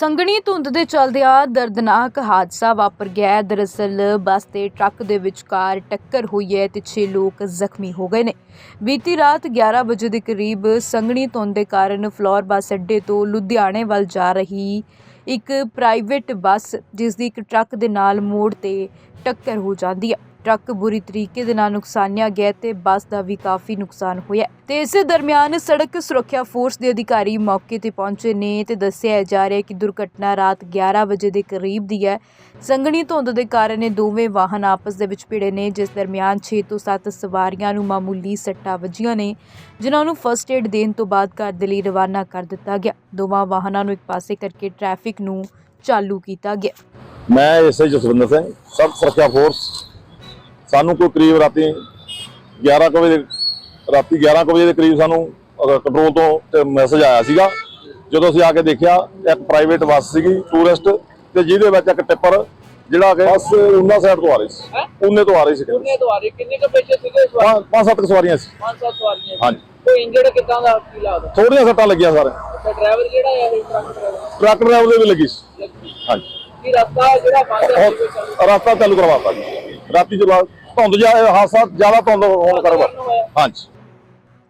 ਸੰਘਣੀ ਧੁੰਦ ਦੇ ਚਲਦਿਆਂ ਦਰਦਨਾਕ ਹਾਦਸਾ ਵਾਪਰ ਗਿਆ ਹੈ। ਦਰਅਸਲ ਬੱਸ ਤੇ ਟਰੱਕ ਦੇ ਵਿਚਕਾਰ ਟੱਕਰ ਹੋਈ ਹੈ ਤੇ 6 ਲੋਕ ਜ਼ਖਮੀ ਹੋ ਗਏ ਨੇ ਬੀਤੀ ਰਾਤ 11 ਵਜੇ ਦੇ ਕਰੀਬ ਸੰਘਣੀ ਧੁੰਦ ਦੇ ਕਾਰਨ ਫਲੋਰ ਬੱਸ ਅੱਡੇ ਤੋਂ ਲੁਧਿਆਣੇ ਵੱਲ ਜਾ ਰਹੀ ਇੱਕ ਪ੍ਰਾਈਵੇਟ ਬੱਸ ਜਿਸ ਦੀ ਇੱਕ ਟਰੱਕ ਦੇ ਨਾਲ ਮੋੜ ਤੇ ਟੱਕਰ ਹੋ ਜਾਂਦੀ ਹੈ ਟਰੱਕ ਬੁਰੀ ਤਰੀਕੇ ਦੇ ਨਾਲ ਨੁਕਸਾਨਿਆ ਗਿਆ ਤੇ ਬੱਸ ਦਾ ਵੀ ਕਾਫੀ ਨੁਕਸਾਨ ਹੋਇਆ ਤੇ ਇਸੇ ਦਰਮਿਆਨ ਸੜਕ ਸੁਰੱਖਿਆ ਫੋਰਸ ਦੇ ਅਧਿਕਾਰੀ ਮੌਕੇ ਤੇ ਪਹੁੰਚੇ ਨੇ ਤੇ ਦੱਸਿਆ ਜਾ ਰਿਹਾ ਕਿ ਦੁਰਘਟਨਾ ਰਾਤ 11 ਵਜੇ ਦੇ ਕਰੀਬ ਦੀ ਹੈ। ਸੰਘਣੀ ਧੁੰਦ ਦੇ ਕਾਰਨ ਇਹ ਦੋਵੇਂ ਵਾਹਨ ਆਪਸ ਦੇ ਵਿੱਚ ਭਿੜੇ ਨੇ, ਜਿਸ ਦਰਮਿਆਨ 6 ਤੋਂ 7 ਸਵਾਰੀਆਂ ਨੂੰ ਮਾਮੂਲੀ ਸੱਟਾਂ ਵੱਜੀਆਂ ਨੇ, ਜਿਨ੍ਹਾਂ ਨੂੰ ਫਰਸਟ ਏਡ ਦੇਣ ਤੋਂ ਬਾਅਦ ਘਰ ਦੇ ਲਈ ਰਵਾਨਾ ਕਰ ਦਿੱਤਾ ਗਿਆ। ਦੋਵਾਂ ਵਾਹਨਾਂ ਨੂੰ ਇੱਕ ਪਾਸੇ ਕਰਕੇ ਟ੍ਰੈਫਿਕ ਨੂੰ ਚਾਲੂ ਕੀਤਾ ਗਿਆ। ਮੈਂ ਐਸਆਈ ਜਸਵਿੰਦਰ ਸਿੰਘ ਸਬ ਸੁਰੱਖਿਆ ਫੋਰਸ। ਸਾਨੂੰ ਕੋਈ ਕਰੀਬ ਰਾਤੀ 11 ਕੁ ਵਜੇ ਰਾਤੀ 11 ਕੁ ਵਜੇ ਦੇ ਕਰੀਬ ਸਾਨੂੰ ਕੰਟਰੋਲ ਤੋਂ ਤੇ ਮੈਸੇਜ ਆਇਆ ਸੀਗਾ। ਜਦੋਂ ਅਸੀਂ ਆ ਕੇ ਦੇਖਿਆ ਇੱਕ ਪ੍ਰਾਈਵੇਟ ਬੱਸ ਸੀਗੀ ਟੂਰਿਸਟ ਤੇ ਜਿਹਦੇ ਵਿੱਚ ਇੱਕ ਟਿੱਪਰ ਜਿਹੜਾ ਕਿ ਬੱਸ ਉਹਨਾਂ ਸਾਈਡ ਤੋਂ ਆ ਰਹੀ ਸੀ? ਉਹਨੇ ਤੋਂ ਆ ਰਹੀ ਸੀ ਕਹਿੰਦੇ। ਕਿੰਨੇ ਦੁਆਰੇ ਕਿੰਨੇ ਕੁ ਪੈਸੇ ਸੀਗੇ ਸਵਾਰੀ ਪੰਜ ਸੱਤ ਕੁ ਸਵਾਰੀਆਂ ਸੀ। ਪੰਜ ਸੱਤ ਸਵਾਰੀਆਂ। ਹਾਂਜੀ। ਕੋਈ ਇੰਜਰਡ ਕਿਦਾਂ ਦਾ ਕੀ ਲੱਗਦਾ? ਥੋੜੀਆਂ ਸੱਟਾਂ ਲੱਗੀਆਂ ਸਾਰੇ। ਅੱਛਾ ਡਰਾਈਵਰ ਜਿਹੜਾ ਹੈ ਇਹ ਟਰੱਕ ਡਰਾਈਵਰ ਟਰੱਕ ਡਰਾਈਵਰ ਦੇ ਵੀ ਲੱਗੀ ਸੀ। ਹਾਂਜੀ। ਕੀ ਰਸਤਾ ਜਿਹੜਾ ਬੰਦ ਹੈ? ਰਸਤਾ ਚਾਲੂ ਕਰਵਾਤਾ ਜੀ। ਰਾਤੀ ਜੋ ਬਾਅਦ ਧੁੰਦ ਜਾ ਹਾਦਸਾ ਜ਼ਿਆਦਾ ਧੁੰਦ ਹੋਣ ਕਰਵਾ ਹਾਂਜੀ।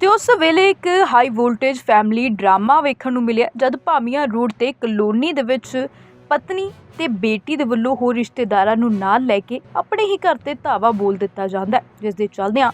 ਤੇ ਉਸ ਵੇਲੇ ਇੱਕ ਹਾਈ ਵੋਲਟੇਜ ਫੈਮਿਲੀ ਡਰਾਮਾ ਵੇਖਣ ਨੂੰ ਮਿਲਿਆ, ਜਦ ਭਾਮੀਆਂ ਰੋਡ ਤੇ ਕਲੋਨੀ ਦੇ ਵਿੱਚ ਪਤਨੀ ਤੇ ਬੇਟੀ ਦੇ ਵੱਲੋਂ ਹੋਰ ਰਿਸ਼ਤੇਦਾਰਾਂ ਨੂੰ ਨਾਲ ਲੈ ਕੇ ਆਪਣੇ ਹੀ ਘਰ ਤੇ ਧਾਵਾ ਬੋਲ ਦਿੱਤਾ ਜਾਂਦਾ ਹੈ, ਜਿਸ ਦੇ ਚੱਲਦਿਆਂ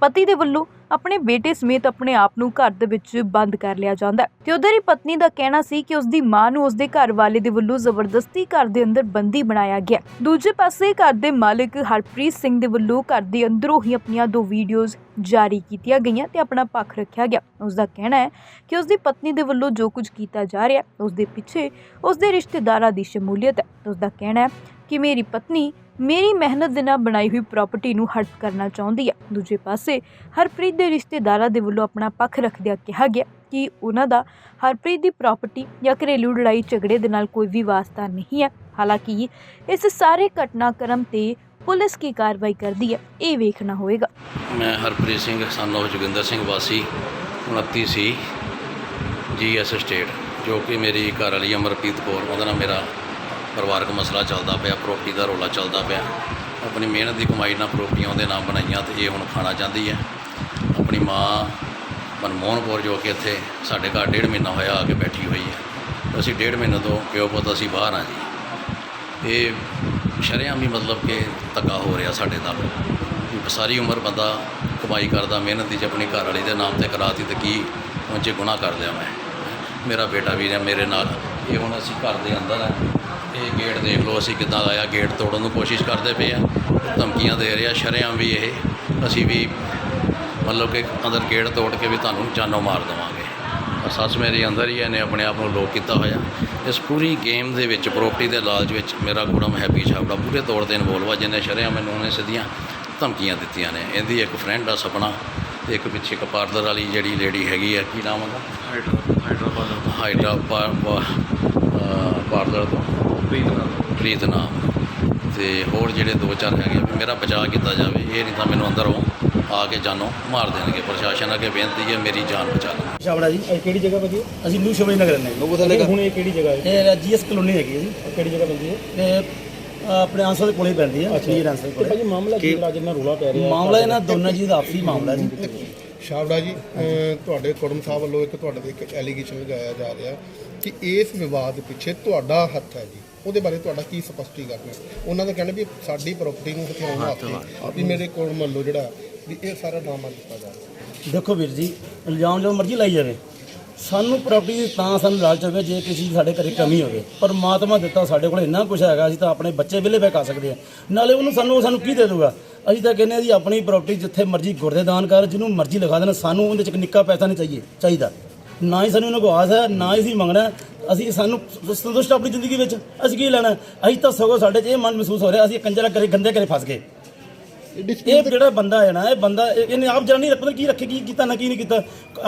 ਪਤੀ ਦੇ ਵੱਲੋਂ ਆਪਣੇ ਬੇਟੇ ਸਮੇਤ ਆਪਣੇ ਆਪ ਨੂੰ ਘਰ ਦੇ ਵਿੱਚ ਬੰਦ ਕਰ ਲਿਆ ਜਾਂਦਾ ਤੇ ਉਧਰ ਹੀ ਪਤਨੀ ਦਾ ਕਹਿਣਾ ਸੀ ਕਿ ਉਸ ਦੀ ਮਾਂ ਨੂੰ ਉਸ ਦੇ ਘਰ ਵਾਲੇ ਦੇ ਵੱਲੋਂ ਜ਼ਬਰਦਸਤੀ ਘਰ ਦੇ ਅੰਦਰ ਬੰਦੀ ਬਣਾਇਆ ਗਿਆ ਦੂਜੇ ਪਾਸੇ ਘਰ ਦੇ ਮਾਲਕ ਹਰਪ੍ਰੀਤ ਸਿੰਘ ਦੇ ਵੱਲੋਂ ਘਰ ਦੇ ਅੰਦਰੋਂ ਹੀ ਆਪਣੀਆਂ ਦੋ ਵੀਡੀਓਜ਼ ਜਾਰੀ ਕੀਤੀਆਂ ਗਈਆਂ ਤੇ ਆਪਣਾ ਪੱਖ ਰੱਖਿਆ ਗਿਆ। ਉਸ ਦਾ ਕਹਿਣਾ ਹੈ ਕਿ ਉਸ ਦੀ ਪਤਨੀ ਦੇ ਵੱਲੋਂ ਜੋ ਕੁਝ ਕੀਤਾ ਜਾ ਰਿਹਾ ਹੈ ਉਸ ਦੇ ਪਿੱਛੇ ਉਸ ਦੇ ਰਿਸ਼ਤੇਦਾਰਾਂ ਦੀ ਸ਼ਮੂਲੀਅਤ ਹੈ। ਉਸ ਦਾ ਕਹਿਣਾ ਹੈ ਕਿ ਮੇਰੀ ਪਤਨੀ ਮੇਰੀ ਮਿਹਨਤ ਦੇ ਨਾਲ ਬਣਾਈ ਹੋਈ ਪ੍ਰਾਪਰਟੀ ਨੂੰ ਹੜਪ ਕਰਨਾ ਚਾਹੁੰਦੀ ਹੈ ਦੂਜੇ ਪਾਸੇ, ਹਰਪ੍ਰੀਤ ਦੇ ਰਿਸ਼ਤੇਦਾਰਾਂ ਦੇ ਵੱਲੋਂ ਆਪਣਾ ਪੱਖ ਰੱਖਦਿਆਂ ਕਿਹਾ ਗਿਆ ਕਿ ਉਹਨਾਂ ਦਾ ਹਰਪ੍ਰੀਤ ਦੀ ਪ੍ਰਾਪਰਟੀ ਜਾਂ ਘਰੇਲੂ ਲੜਾਈ ਝਗੜੇ ਦੇ ਨਾਲ ਕੋਈ ਵੀ ਵਾਸਤਾ ਨਹੀਂ ਹੈ ਹਾਲਾਂਕਿ ਇਸ ਸਾਰੇ ਘਟਨਾਕ੍ਰਮ ਤੇ ਪੁਲਿਸ ਕੀ ਕਾਰਵਾਈ ਕਰਦੀ ਹੈ ਇਹ ਵੇਖਣਾ ਹੋਵੇਗਾ। ਮੈਂ ਹਰਪ੍ਰੀਤ ਸਿੰਘ ਸਾਨੂੰ ਜੋਗਿੰਦਰ ਸਿੰਘ ਵਾਸੀ 29 ਸੀ ਜੀਐਸ ਸਟੇਟ ਜੋ ਕਿ ਮੇਰੀ ਘਰ ਵਾਲੀ ਅਮਰਪ੍ਰੀਤ ਕੌਰ, ਉਹਦਾ ਨਾਲ ਮੇਰਾ ਪਰਿਵਾਰਕ ਮਸਲਾ ਚੱਲਦਾ ਪਿਆ ਪ੍ਰੋਪਰਟੀ ਦਾ ਰੋਲਾ ਚੱਲਦਾ ਪਿਆ। ਆਪਣੀ ਮਿਹਨਤ ਦੀ ਕਮਾਈ ਨਾਲ ਪ੍ਰੋਪਰਟੀਆਂ ਉਹਦੇ ਨਾਮ ਬਣਾਈਆਂ ਤੇ ਇਹ ਹੁਣ ਖਾਣਾ ਚਾਹੁੰਦੀ ਹੈ। ਆਪਣੀ ਮਾਂ ਮਨਮੋਹਨ ਕੌਰ ਜੋ ਕਿ ਇੱਥੇ ਸਾਡੇ ਘਰ ਡੇਢ ਮਹੀਨਾ ਹੋਇਆ ਆ ਕੇ ਬੈਠੀ ਹੋਈ ਹੈ। ਅਸੀਂ ਡੇਢ ਮਹੀਨੇ ਤੋਂ ਪਿਓ ਪੁੱਤ ਅਸੀਂ ਬਾਹਰ ਆ ਜੀ। ਇਹ ਸ਼ਰੇਆਮ ਹੀ ਮਤਲਬ ਕਿ ਧੱਕਾ ਹੋ ਰਿਹਾ ਸਾਡੇ ਨਾਲ। ਸਾਰੀ ਉਮਰ ਬੰਦਾ ਕਮਾਈ ਕਰਦਾ, ਮਿਹਨਤ ਦੀ ਜੇ ਆਪਣੀ ਘਰ ਵਾਲੀ ਦੇ ਨਾਮ ਤੇ ਕਰਾਤੀ ਤੇ ਕੀ ਉਹ 'ਚ ਗੁਨਾਹ ਕਰ ਲਿਆ ਮੈਂ। ਮੇਰਾ ਬੇਟਾ ਵੀ ਹੈ ਮੇਰੇ ਨਾਲ। ਇਹ ਹੁਣ ਅਸੀਂ ਘਰ ਦੇ ਅੰਦਰ ਆ ਇਹ ਗੇਟ ਦੇਖ ਲਓ ਅਸੀਂ ਕਿੱਦਾਂ ਆਇਆ ਗੇਟ ਤੋੜਨ ਨੂੰ ਕੋਸ਼ਿਸ਼ ਕਰਦੇ ਪਏ ਆ। ਧਮਕੀਆਂ ਦੇ ਰਿਹਾ ਸ਼ਰੇਆਮ ਵੀ ਇਹ। ਅਸੀਂ ਵੀ ਮਤਲਬ ਕਿ ਅੰਦਰ ਗੇਟ ਤੋੜ ਕੇ ਵੀ ਤੁਹਾਨੂੰ ਜਾਨੋਂ ਮਾਰ ਦੇਵਾਂਗੇ। ਸੱਸ ਮੇਰੀ ਅੰਦਰ ਹੀ ਇਹਨੇ ਆਪਣੇ ਆਪ ਨੂੰ ਲੋਕ ਕੀਤਾ ਹੋਇਆ। ਇਸ ਪੂਰੀ ਗੇਮ ਦੇ ਵਿੱਚ ਪ੍ਰਾਪਰਟੀ ਦੇ ਲਾਲਚ ਵਿੱਚ ਮੇਰਾ ਗੁੜਮ ਹੈਪੀ ਛਾਪੜਾ ਪੂਰੇ ਤੌਰ ਤੇ ਇਨਵੋਲਵ ਆ ਜਿਹਨੇ ਸ਼ਰਿਆ ਮੈਨੂੰ ਉਹਨੇ ਸਿੱਧੀਆਂ ਧਮਕੀਆਂ ਦਿੱਤੀਆਂ ਨੇ। ਇਹਦੀ ਇੱਕ ਫਰੈਂਡ ਆ ਸਪਨਾ ਇੱਕ ਪਿੱਛੇ ਇੱਕ ਪਾਰਲਰ ਵਾਲੀ ਜਿਹੜੀ ਲੇਡੀ ਹੈਗੀ ਹੈ ਕੀ ਨਾਮ ਉਹਦਾ? ਹਾਈਡਰਾ ਪਾਰਲਰ ਤੋਂ? ਪ੍ਰੀਤ ਨਾਮ ਤੇ ਹੋਰ ਜਿਹੜੇ ਦੋ ਚਾਰ ਹੈਗੇ ਵੀ ਮੇਰਾ ਬਚਾਅ ਕੀਤਾ ਜਾਵੇ ਇਹ ਨਹੀਂ ਤਾਂ ਮੈਨੂੰ ਅੰਦਰੋਂ ਆ ਕੇ ਜਾਨੋਂ ਮਾਰ ਦੇਣਗੇ। ਪ੍ਰਸ਼ਾਸਨ ਅੱਗੇ ਬੇਨਤੀ ਹੈ ਮੇਰੀ ਜਾਨ ਬਚਾ ਲਓ। ਛਾਬੜਾ ਜੀ ਇਹ ਕਿਹੜੀ ਜਗ੍ਹਾ ਭਾਜੀ ਅਸੀਂ ਨਿਊ ਸ਼ਿਵਾਜੀ ਨਗਰ ਰਹਿੰਦੇ ਲੋਗੋ ਥੱਲੇ ਹਾਂ ਹੁਣ ਇਹ ਕਿਹੜੀ ਜਗ੍ਹਾ ਹੈ? ਇਹ ਜੀਐਸ ਕਲੋਨੀ ਹੈਗੀ ਹੈ ਜੀ। ਕਿਹੜੀ ਜਗ੍ਹਾ ਪੈਂਦੀ ਹੈ? ਤੇ ਆਪਣੇ ਆਂਸਰ ਦੇ ਕੋਲੇ ਹੀ ਪੈਂਦੀ ਹੈ ਜੀ ਆਂਸਰ ਕੋਲੇ। ਭਾਜੀ ਮਾਮਲਾ ਕੀ ਜਿਹੜਾ ਜਿੰਨਾ ਰੋਲਾ ਪੈ ਰਿਹਾ ਮਾਮਲਾ ਇਹਨਾਂ ਦੋਨਾਂ ਜੀ ਦਾ ਆਪਸੀ ਮਾਮਲਾ ਜੀ। ਸ਼ਾਵੜਾ ਜੀ ਅਹ ਤੁਹਾਡੇ ਕੁੜਮ ਸਾਹਿਬ ਵੱਲੋਂ ਇੱਕ ਤੁਹਾਡੇ ਤੇ ਇੱਕ ਐਲੀਗੇਸ਼ਨ ਲਗਾਇਆ ਜਾ ਰਿਹਾ। ਕਿ ਇਸ ਵਿਵਾਦ ਪਿੱਛੇ ਤੁਹਾਡਾ ਹੱਥ ਹੈ ਜੀ। ਉਹਦੇ ਬਾਰੇ ਤੁਹਾਡਾ ਕੀ ਸਪਸ਼ਟੀਕਰਨ ਹੈ? ਉਹਨਾਂ ਦਾ ਕਹਿਣਾ ਵੀ ਸਾਡੀ ਪ੍ਰਾਪਰਟੀ ਨੂੰ ਹਥਿਆਉਣ ਵਾਸਤੇ ਵੀ ਮੇਰੇ ਕੁੜਮ ਵੱਲੋਂ ਜਿਹੜਾ ਵੀ ਇਹ ਸਾਰਾ ਡਰਾਮਾ ਕੀਤਾ ਜਾ ਰਿਹਾ। ਦੇਖੋ ਵੀਰ ਜੀ ਇਲਜ਼ਾਮ ਜੋ ਮਰਜ਼ੀ ਲਾਈ ਜਾਵੇ। ਸਾਨੂੰ ਪ੍ਰਾਪਰਟੀ ਤਾਂ ਸਾਨੂੰ ਲਾਲਚ ਹੋਵੇ ਜੇ ਕਿਸੇ ਦੀ ਸਾਡੇ ਘਰੇ ਕਮੀ ਹੋਵੇ। ਪਰਮਾਤਮਾ ਦਿੱਤਾ ਸਾਡੇ ਕੋਲ ਇੰਨਾ ਕੁਝ ਹੈਗਾ ਅਸੀਂ ਤਾਂ ਆਪਣੇ ਬੱਚੇ ਵਿਲੇ ਬੈ ਕਰ ਸਕਦੇ ਹਾਂ। ਨਾਲੇ ਉਹਨੂੰ ਸਾਨੂੰ ਸਾਨੂੰ ਕੀ ਦੇ ਦੂਗਾ ਅਸੀਂ ਤਾਂ ਕਹਿੰਦੇ ਹਾਂ ਜੀ ਆਪਣੀ ਪ੍ਰਾਪਰਟੀ ਜਿੱਥੇ ਮਰਜ਼ੀ ਗੁਰਦੇ ਦਾਨ ਕਰ ਜਿਹਨੂੰ ਮਰਜ਼ੀ ਲਗਾ ਦੇਣਾ ਸਾਨੂੰ ਉਹਦੇ ਚ ਇੱਕ ਨਿੱਕਾ ਪੈਸਾ ਨਹੀਂ ਚਾਹੀਏ ਚਾਹੀਦਾ। ਨਾ ਹੀ ਸਾਨੂੰ ਉਹਨਾਂ ਕੋਲ ਆਸ ਹੈ ਨਾ ਹੀ ਅਸੀਂ ਮੰਗਣਾ ਅਸੀਂ ਸਾਨੂੰ ਸੰਤੁਸ਼ਟ ਆਪਣੀ ਜ਼ਿੰਦਗੀ ਵਿੱਚ ਅਸੀਂ ਕੀ ਲੈਣਾ ਅਸੀਂ ਤਾਂ ਸਗੋਂ ਸਾਡੇ 'ਚ ਇਹ ਮਨ ਮਹਿਸੂਸ ਹੋ ਰਿਹਾ ਅਸੀਂ ਕੰਜਰਾ ਕਰੇ ਗੰਦੇ ਕਰੇ ਫਸ ਗਏ। ਇਹ ਜਿਹੜਾ ਬੰਦਾ ਹੈ ਨਾ ਇਹ ਬੰਦਾ ਇਹ- ਇਹਨੇ ਆਪ ਜਾਣੀ ਪਤਾ ਕੀ ਰੱਖੇ ਕੀ ਕੀਤਾ ਨਾ ਕੀ ਨਹੀਂ ਕੀਤਾ।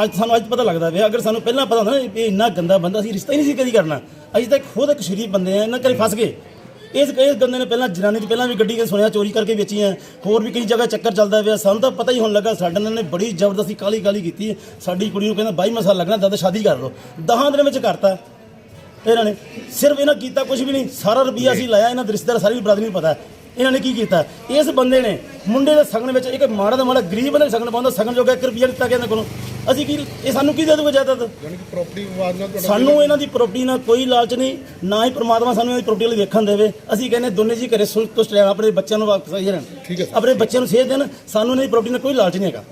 ਅੱਜ ਸਾਨੂੰ ਅੱਜ ਪਤਾ ਲੱਗਦਾ ਵੇ ਅਗਰ ਸਾਨੂੰ ਪਹਿਲਾਂ ਪਤਾ ਹੁੰਦਾ ਨਾ ਇਹ ਇੰਨਾ ਗੰਦਾ ਬੰਦਾ ਸੀ ਰਿਸ਼ਤਾ ਹੀ ਨਹੀਂ ਸੀ ਕਦੀ ਕਰਨਾ। ਅਸੀਂ ਤਾਂ ਖੁਦ ਇੱਕ ਸ਼ਰੀਫ ਬੰਦੇ ਆ ਇਹਨਾਂ ਕਰੇ ਫਸ ਗਏ। ਇਸ ਇਸ ਬੰਦੇ ਨੇ ਪਹਿਲਾਂ ਜਨਾਨੀ ਦੀ ਪਹਿਲਾਂ ਵੀ ਗੱਡੀ ਕੇ ਸੁਣਿਆ ਚੋਰੀ ਕਰਕੇ ਵੇਚੀਆਂ। ਹੋਰ ਵੀ ਕਈ ਜਗ੍ਹਾ ਚੱਕਰ ਚੱਲਦਾ ਪਿਆ। ਸਾਨੂੰ ਤਾਂ ਪਤਾ ਹੀ ਹੁਣ ਲੱਗਾ ਸਾਡੇ ਨਾਲ ਨੇ ਬੜੀ ਜ਼ਬਰਦਸਤੀ ਕਾਲੀ ਕਾਲੀ ਕੀਤੀ। ਸਾਡੀ ਕੁੜੀ ਨੂੰ ਕਹਿੰਦਾ 22 ਸਾਲ ਲੱਗਣਾ ਦਾਦਾ ਸ਼ਾਦੀ ਕਰ ਲਓ। ਦਹਾਂ ਦਿਨ ਵਿੱਚ ਕਰਤਾ। ਇਹਨਾਂ ਨੇ ਸਿਰਫ ਇਹਨਾਂ ਕੀਤਾ ਕੁਝ ਵੀ ਨਹੀਂ ਸਾਰਾ ਰੁਪਈਆ ਅਸੀਂ ਲਾਇਆ ਇਹਨਾਂ ਦੇ ਰਿਸ਼ਤੇਦਾਰ ਸਾਰੀ ਬਰਾਦਰੀ ਨੂੰ ਪਤਾ ਹੈ। ਇਹਨਾਂ ਨੇ ਕੀ ਕੀਤਾ? ਇਸ ਬੰਦੇ ਨੇ ਮੁੰਡੇ ਦੇ ਸਗਨ ਵਿੱਚ ਇੱਕ ਮਾੜਾ ਦਾ ਮਾੜਾ ਗਰੀਬ ਬੰਦੇ ਸਗਨ ਪਾਉਂਦਾ ਸਗਨ ਜੋਗਾ 1 ਰੁਪਈਆ ਦਿੱਤਾ ਗਿਆ ਇਹਨਾਂ ਕੋਲੋਂ। ਅਸੀਂ ਕੀ ਇਹ ਸਾਨੂੰ ਕੀ ਦੇ ਦੂਗਾ ਜਾਇਦਾਦ? ਯਾਨੀ ਕਿ ਪ੍ਰਾਪਰਟੀ ਵਿਵਾਦ ਨਾਲ ਤੁਹਾਡਾ ਸਾਨੂੰ ਇਹਨਾਂ ਦੀ ਪ੍ਰਾਪਰਟੀ ਨਾਲ ਕੋਈ ਲਾਲਚ ਨਹੀਂ ਨਾ ਹੀ ਪ੍ਰਮਾਤਮਾ ਸਾਨੂੰ ਇਹਦੀ ਪ੍ਰਾਪਰਟੀ ਲਈ ਵੇਖਣ ਦੇਵੇ। ਅਸੀਂ ਕਹਿੰਦੇ ਦੋਨੇ ਜੀ ਘਰੇ ਸੰਤੁਸ਼ਟ ਰਹਿਣ ਆਪਣੇ ਬੱਚਿਆਂ ਨੂੰ ਵਾਪਸ ਆਈ ਰਹਿਣ। ਠੀਕ ਹੈ। ਆਪਣੇ ਬੱਚਿਆਂ ਨੂੰ ਸੇਧ ਦੇਣ ਸਾਨੂੰ ਇਹਨਾਂ ਦੀ ਪ੍ਰਾਪਰਟੀ ਨਾਲ ਕੋਈ ਲਾਲਚ ਨਹੀਂ ਹੈਗਾ।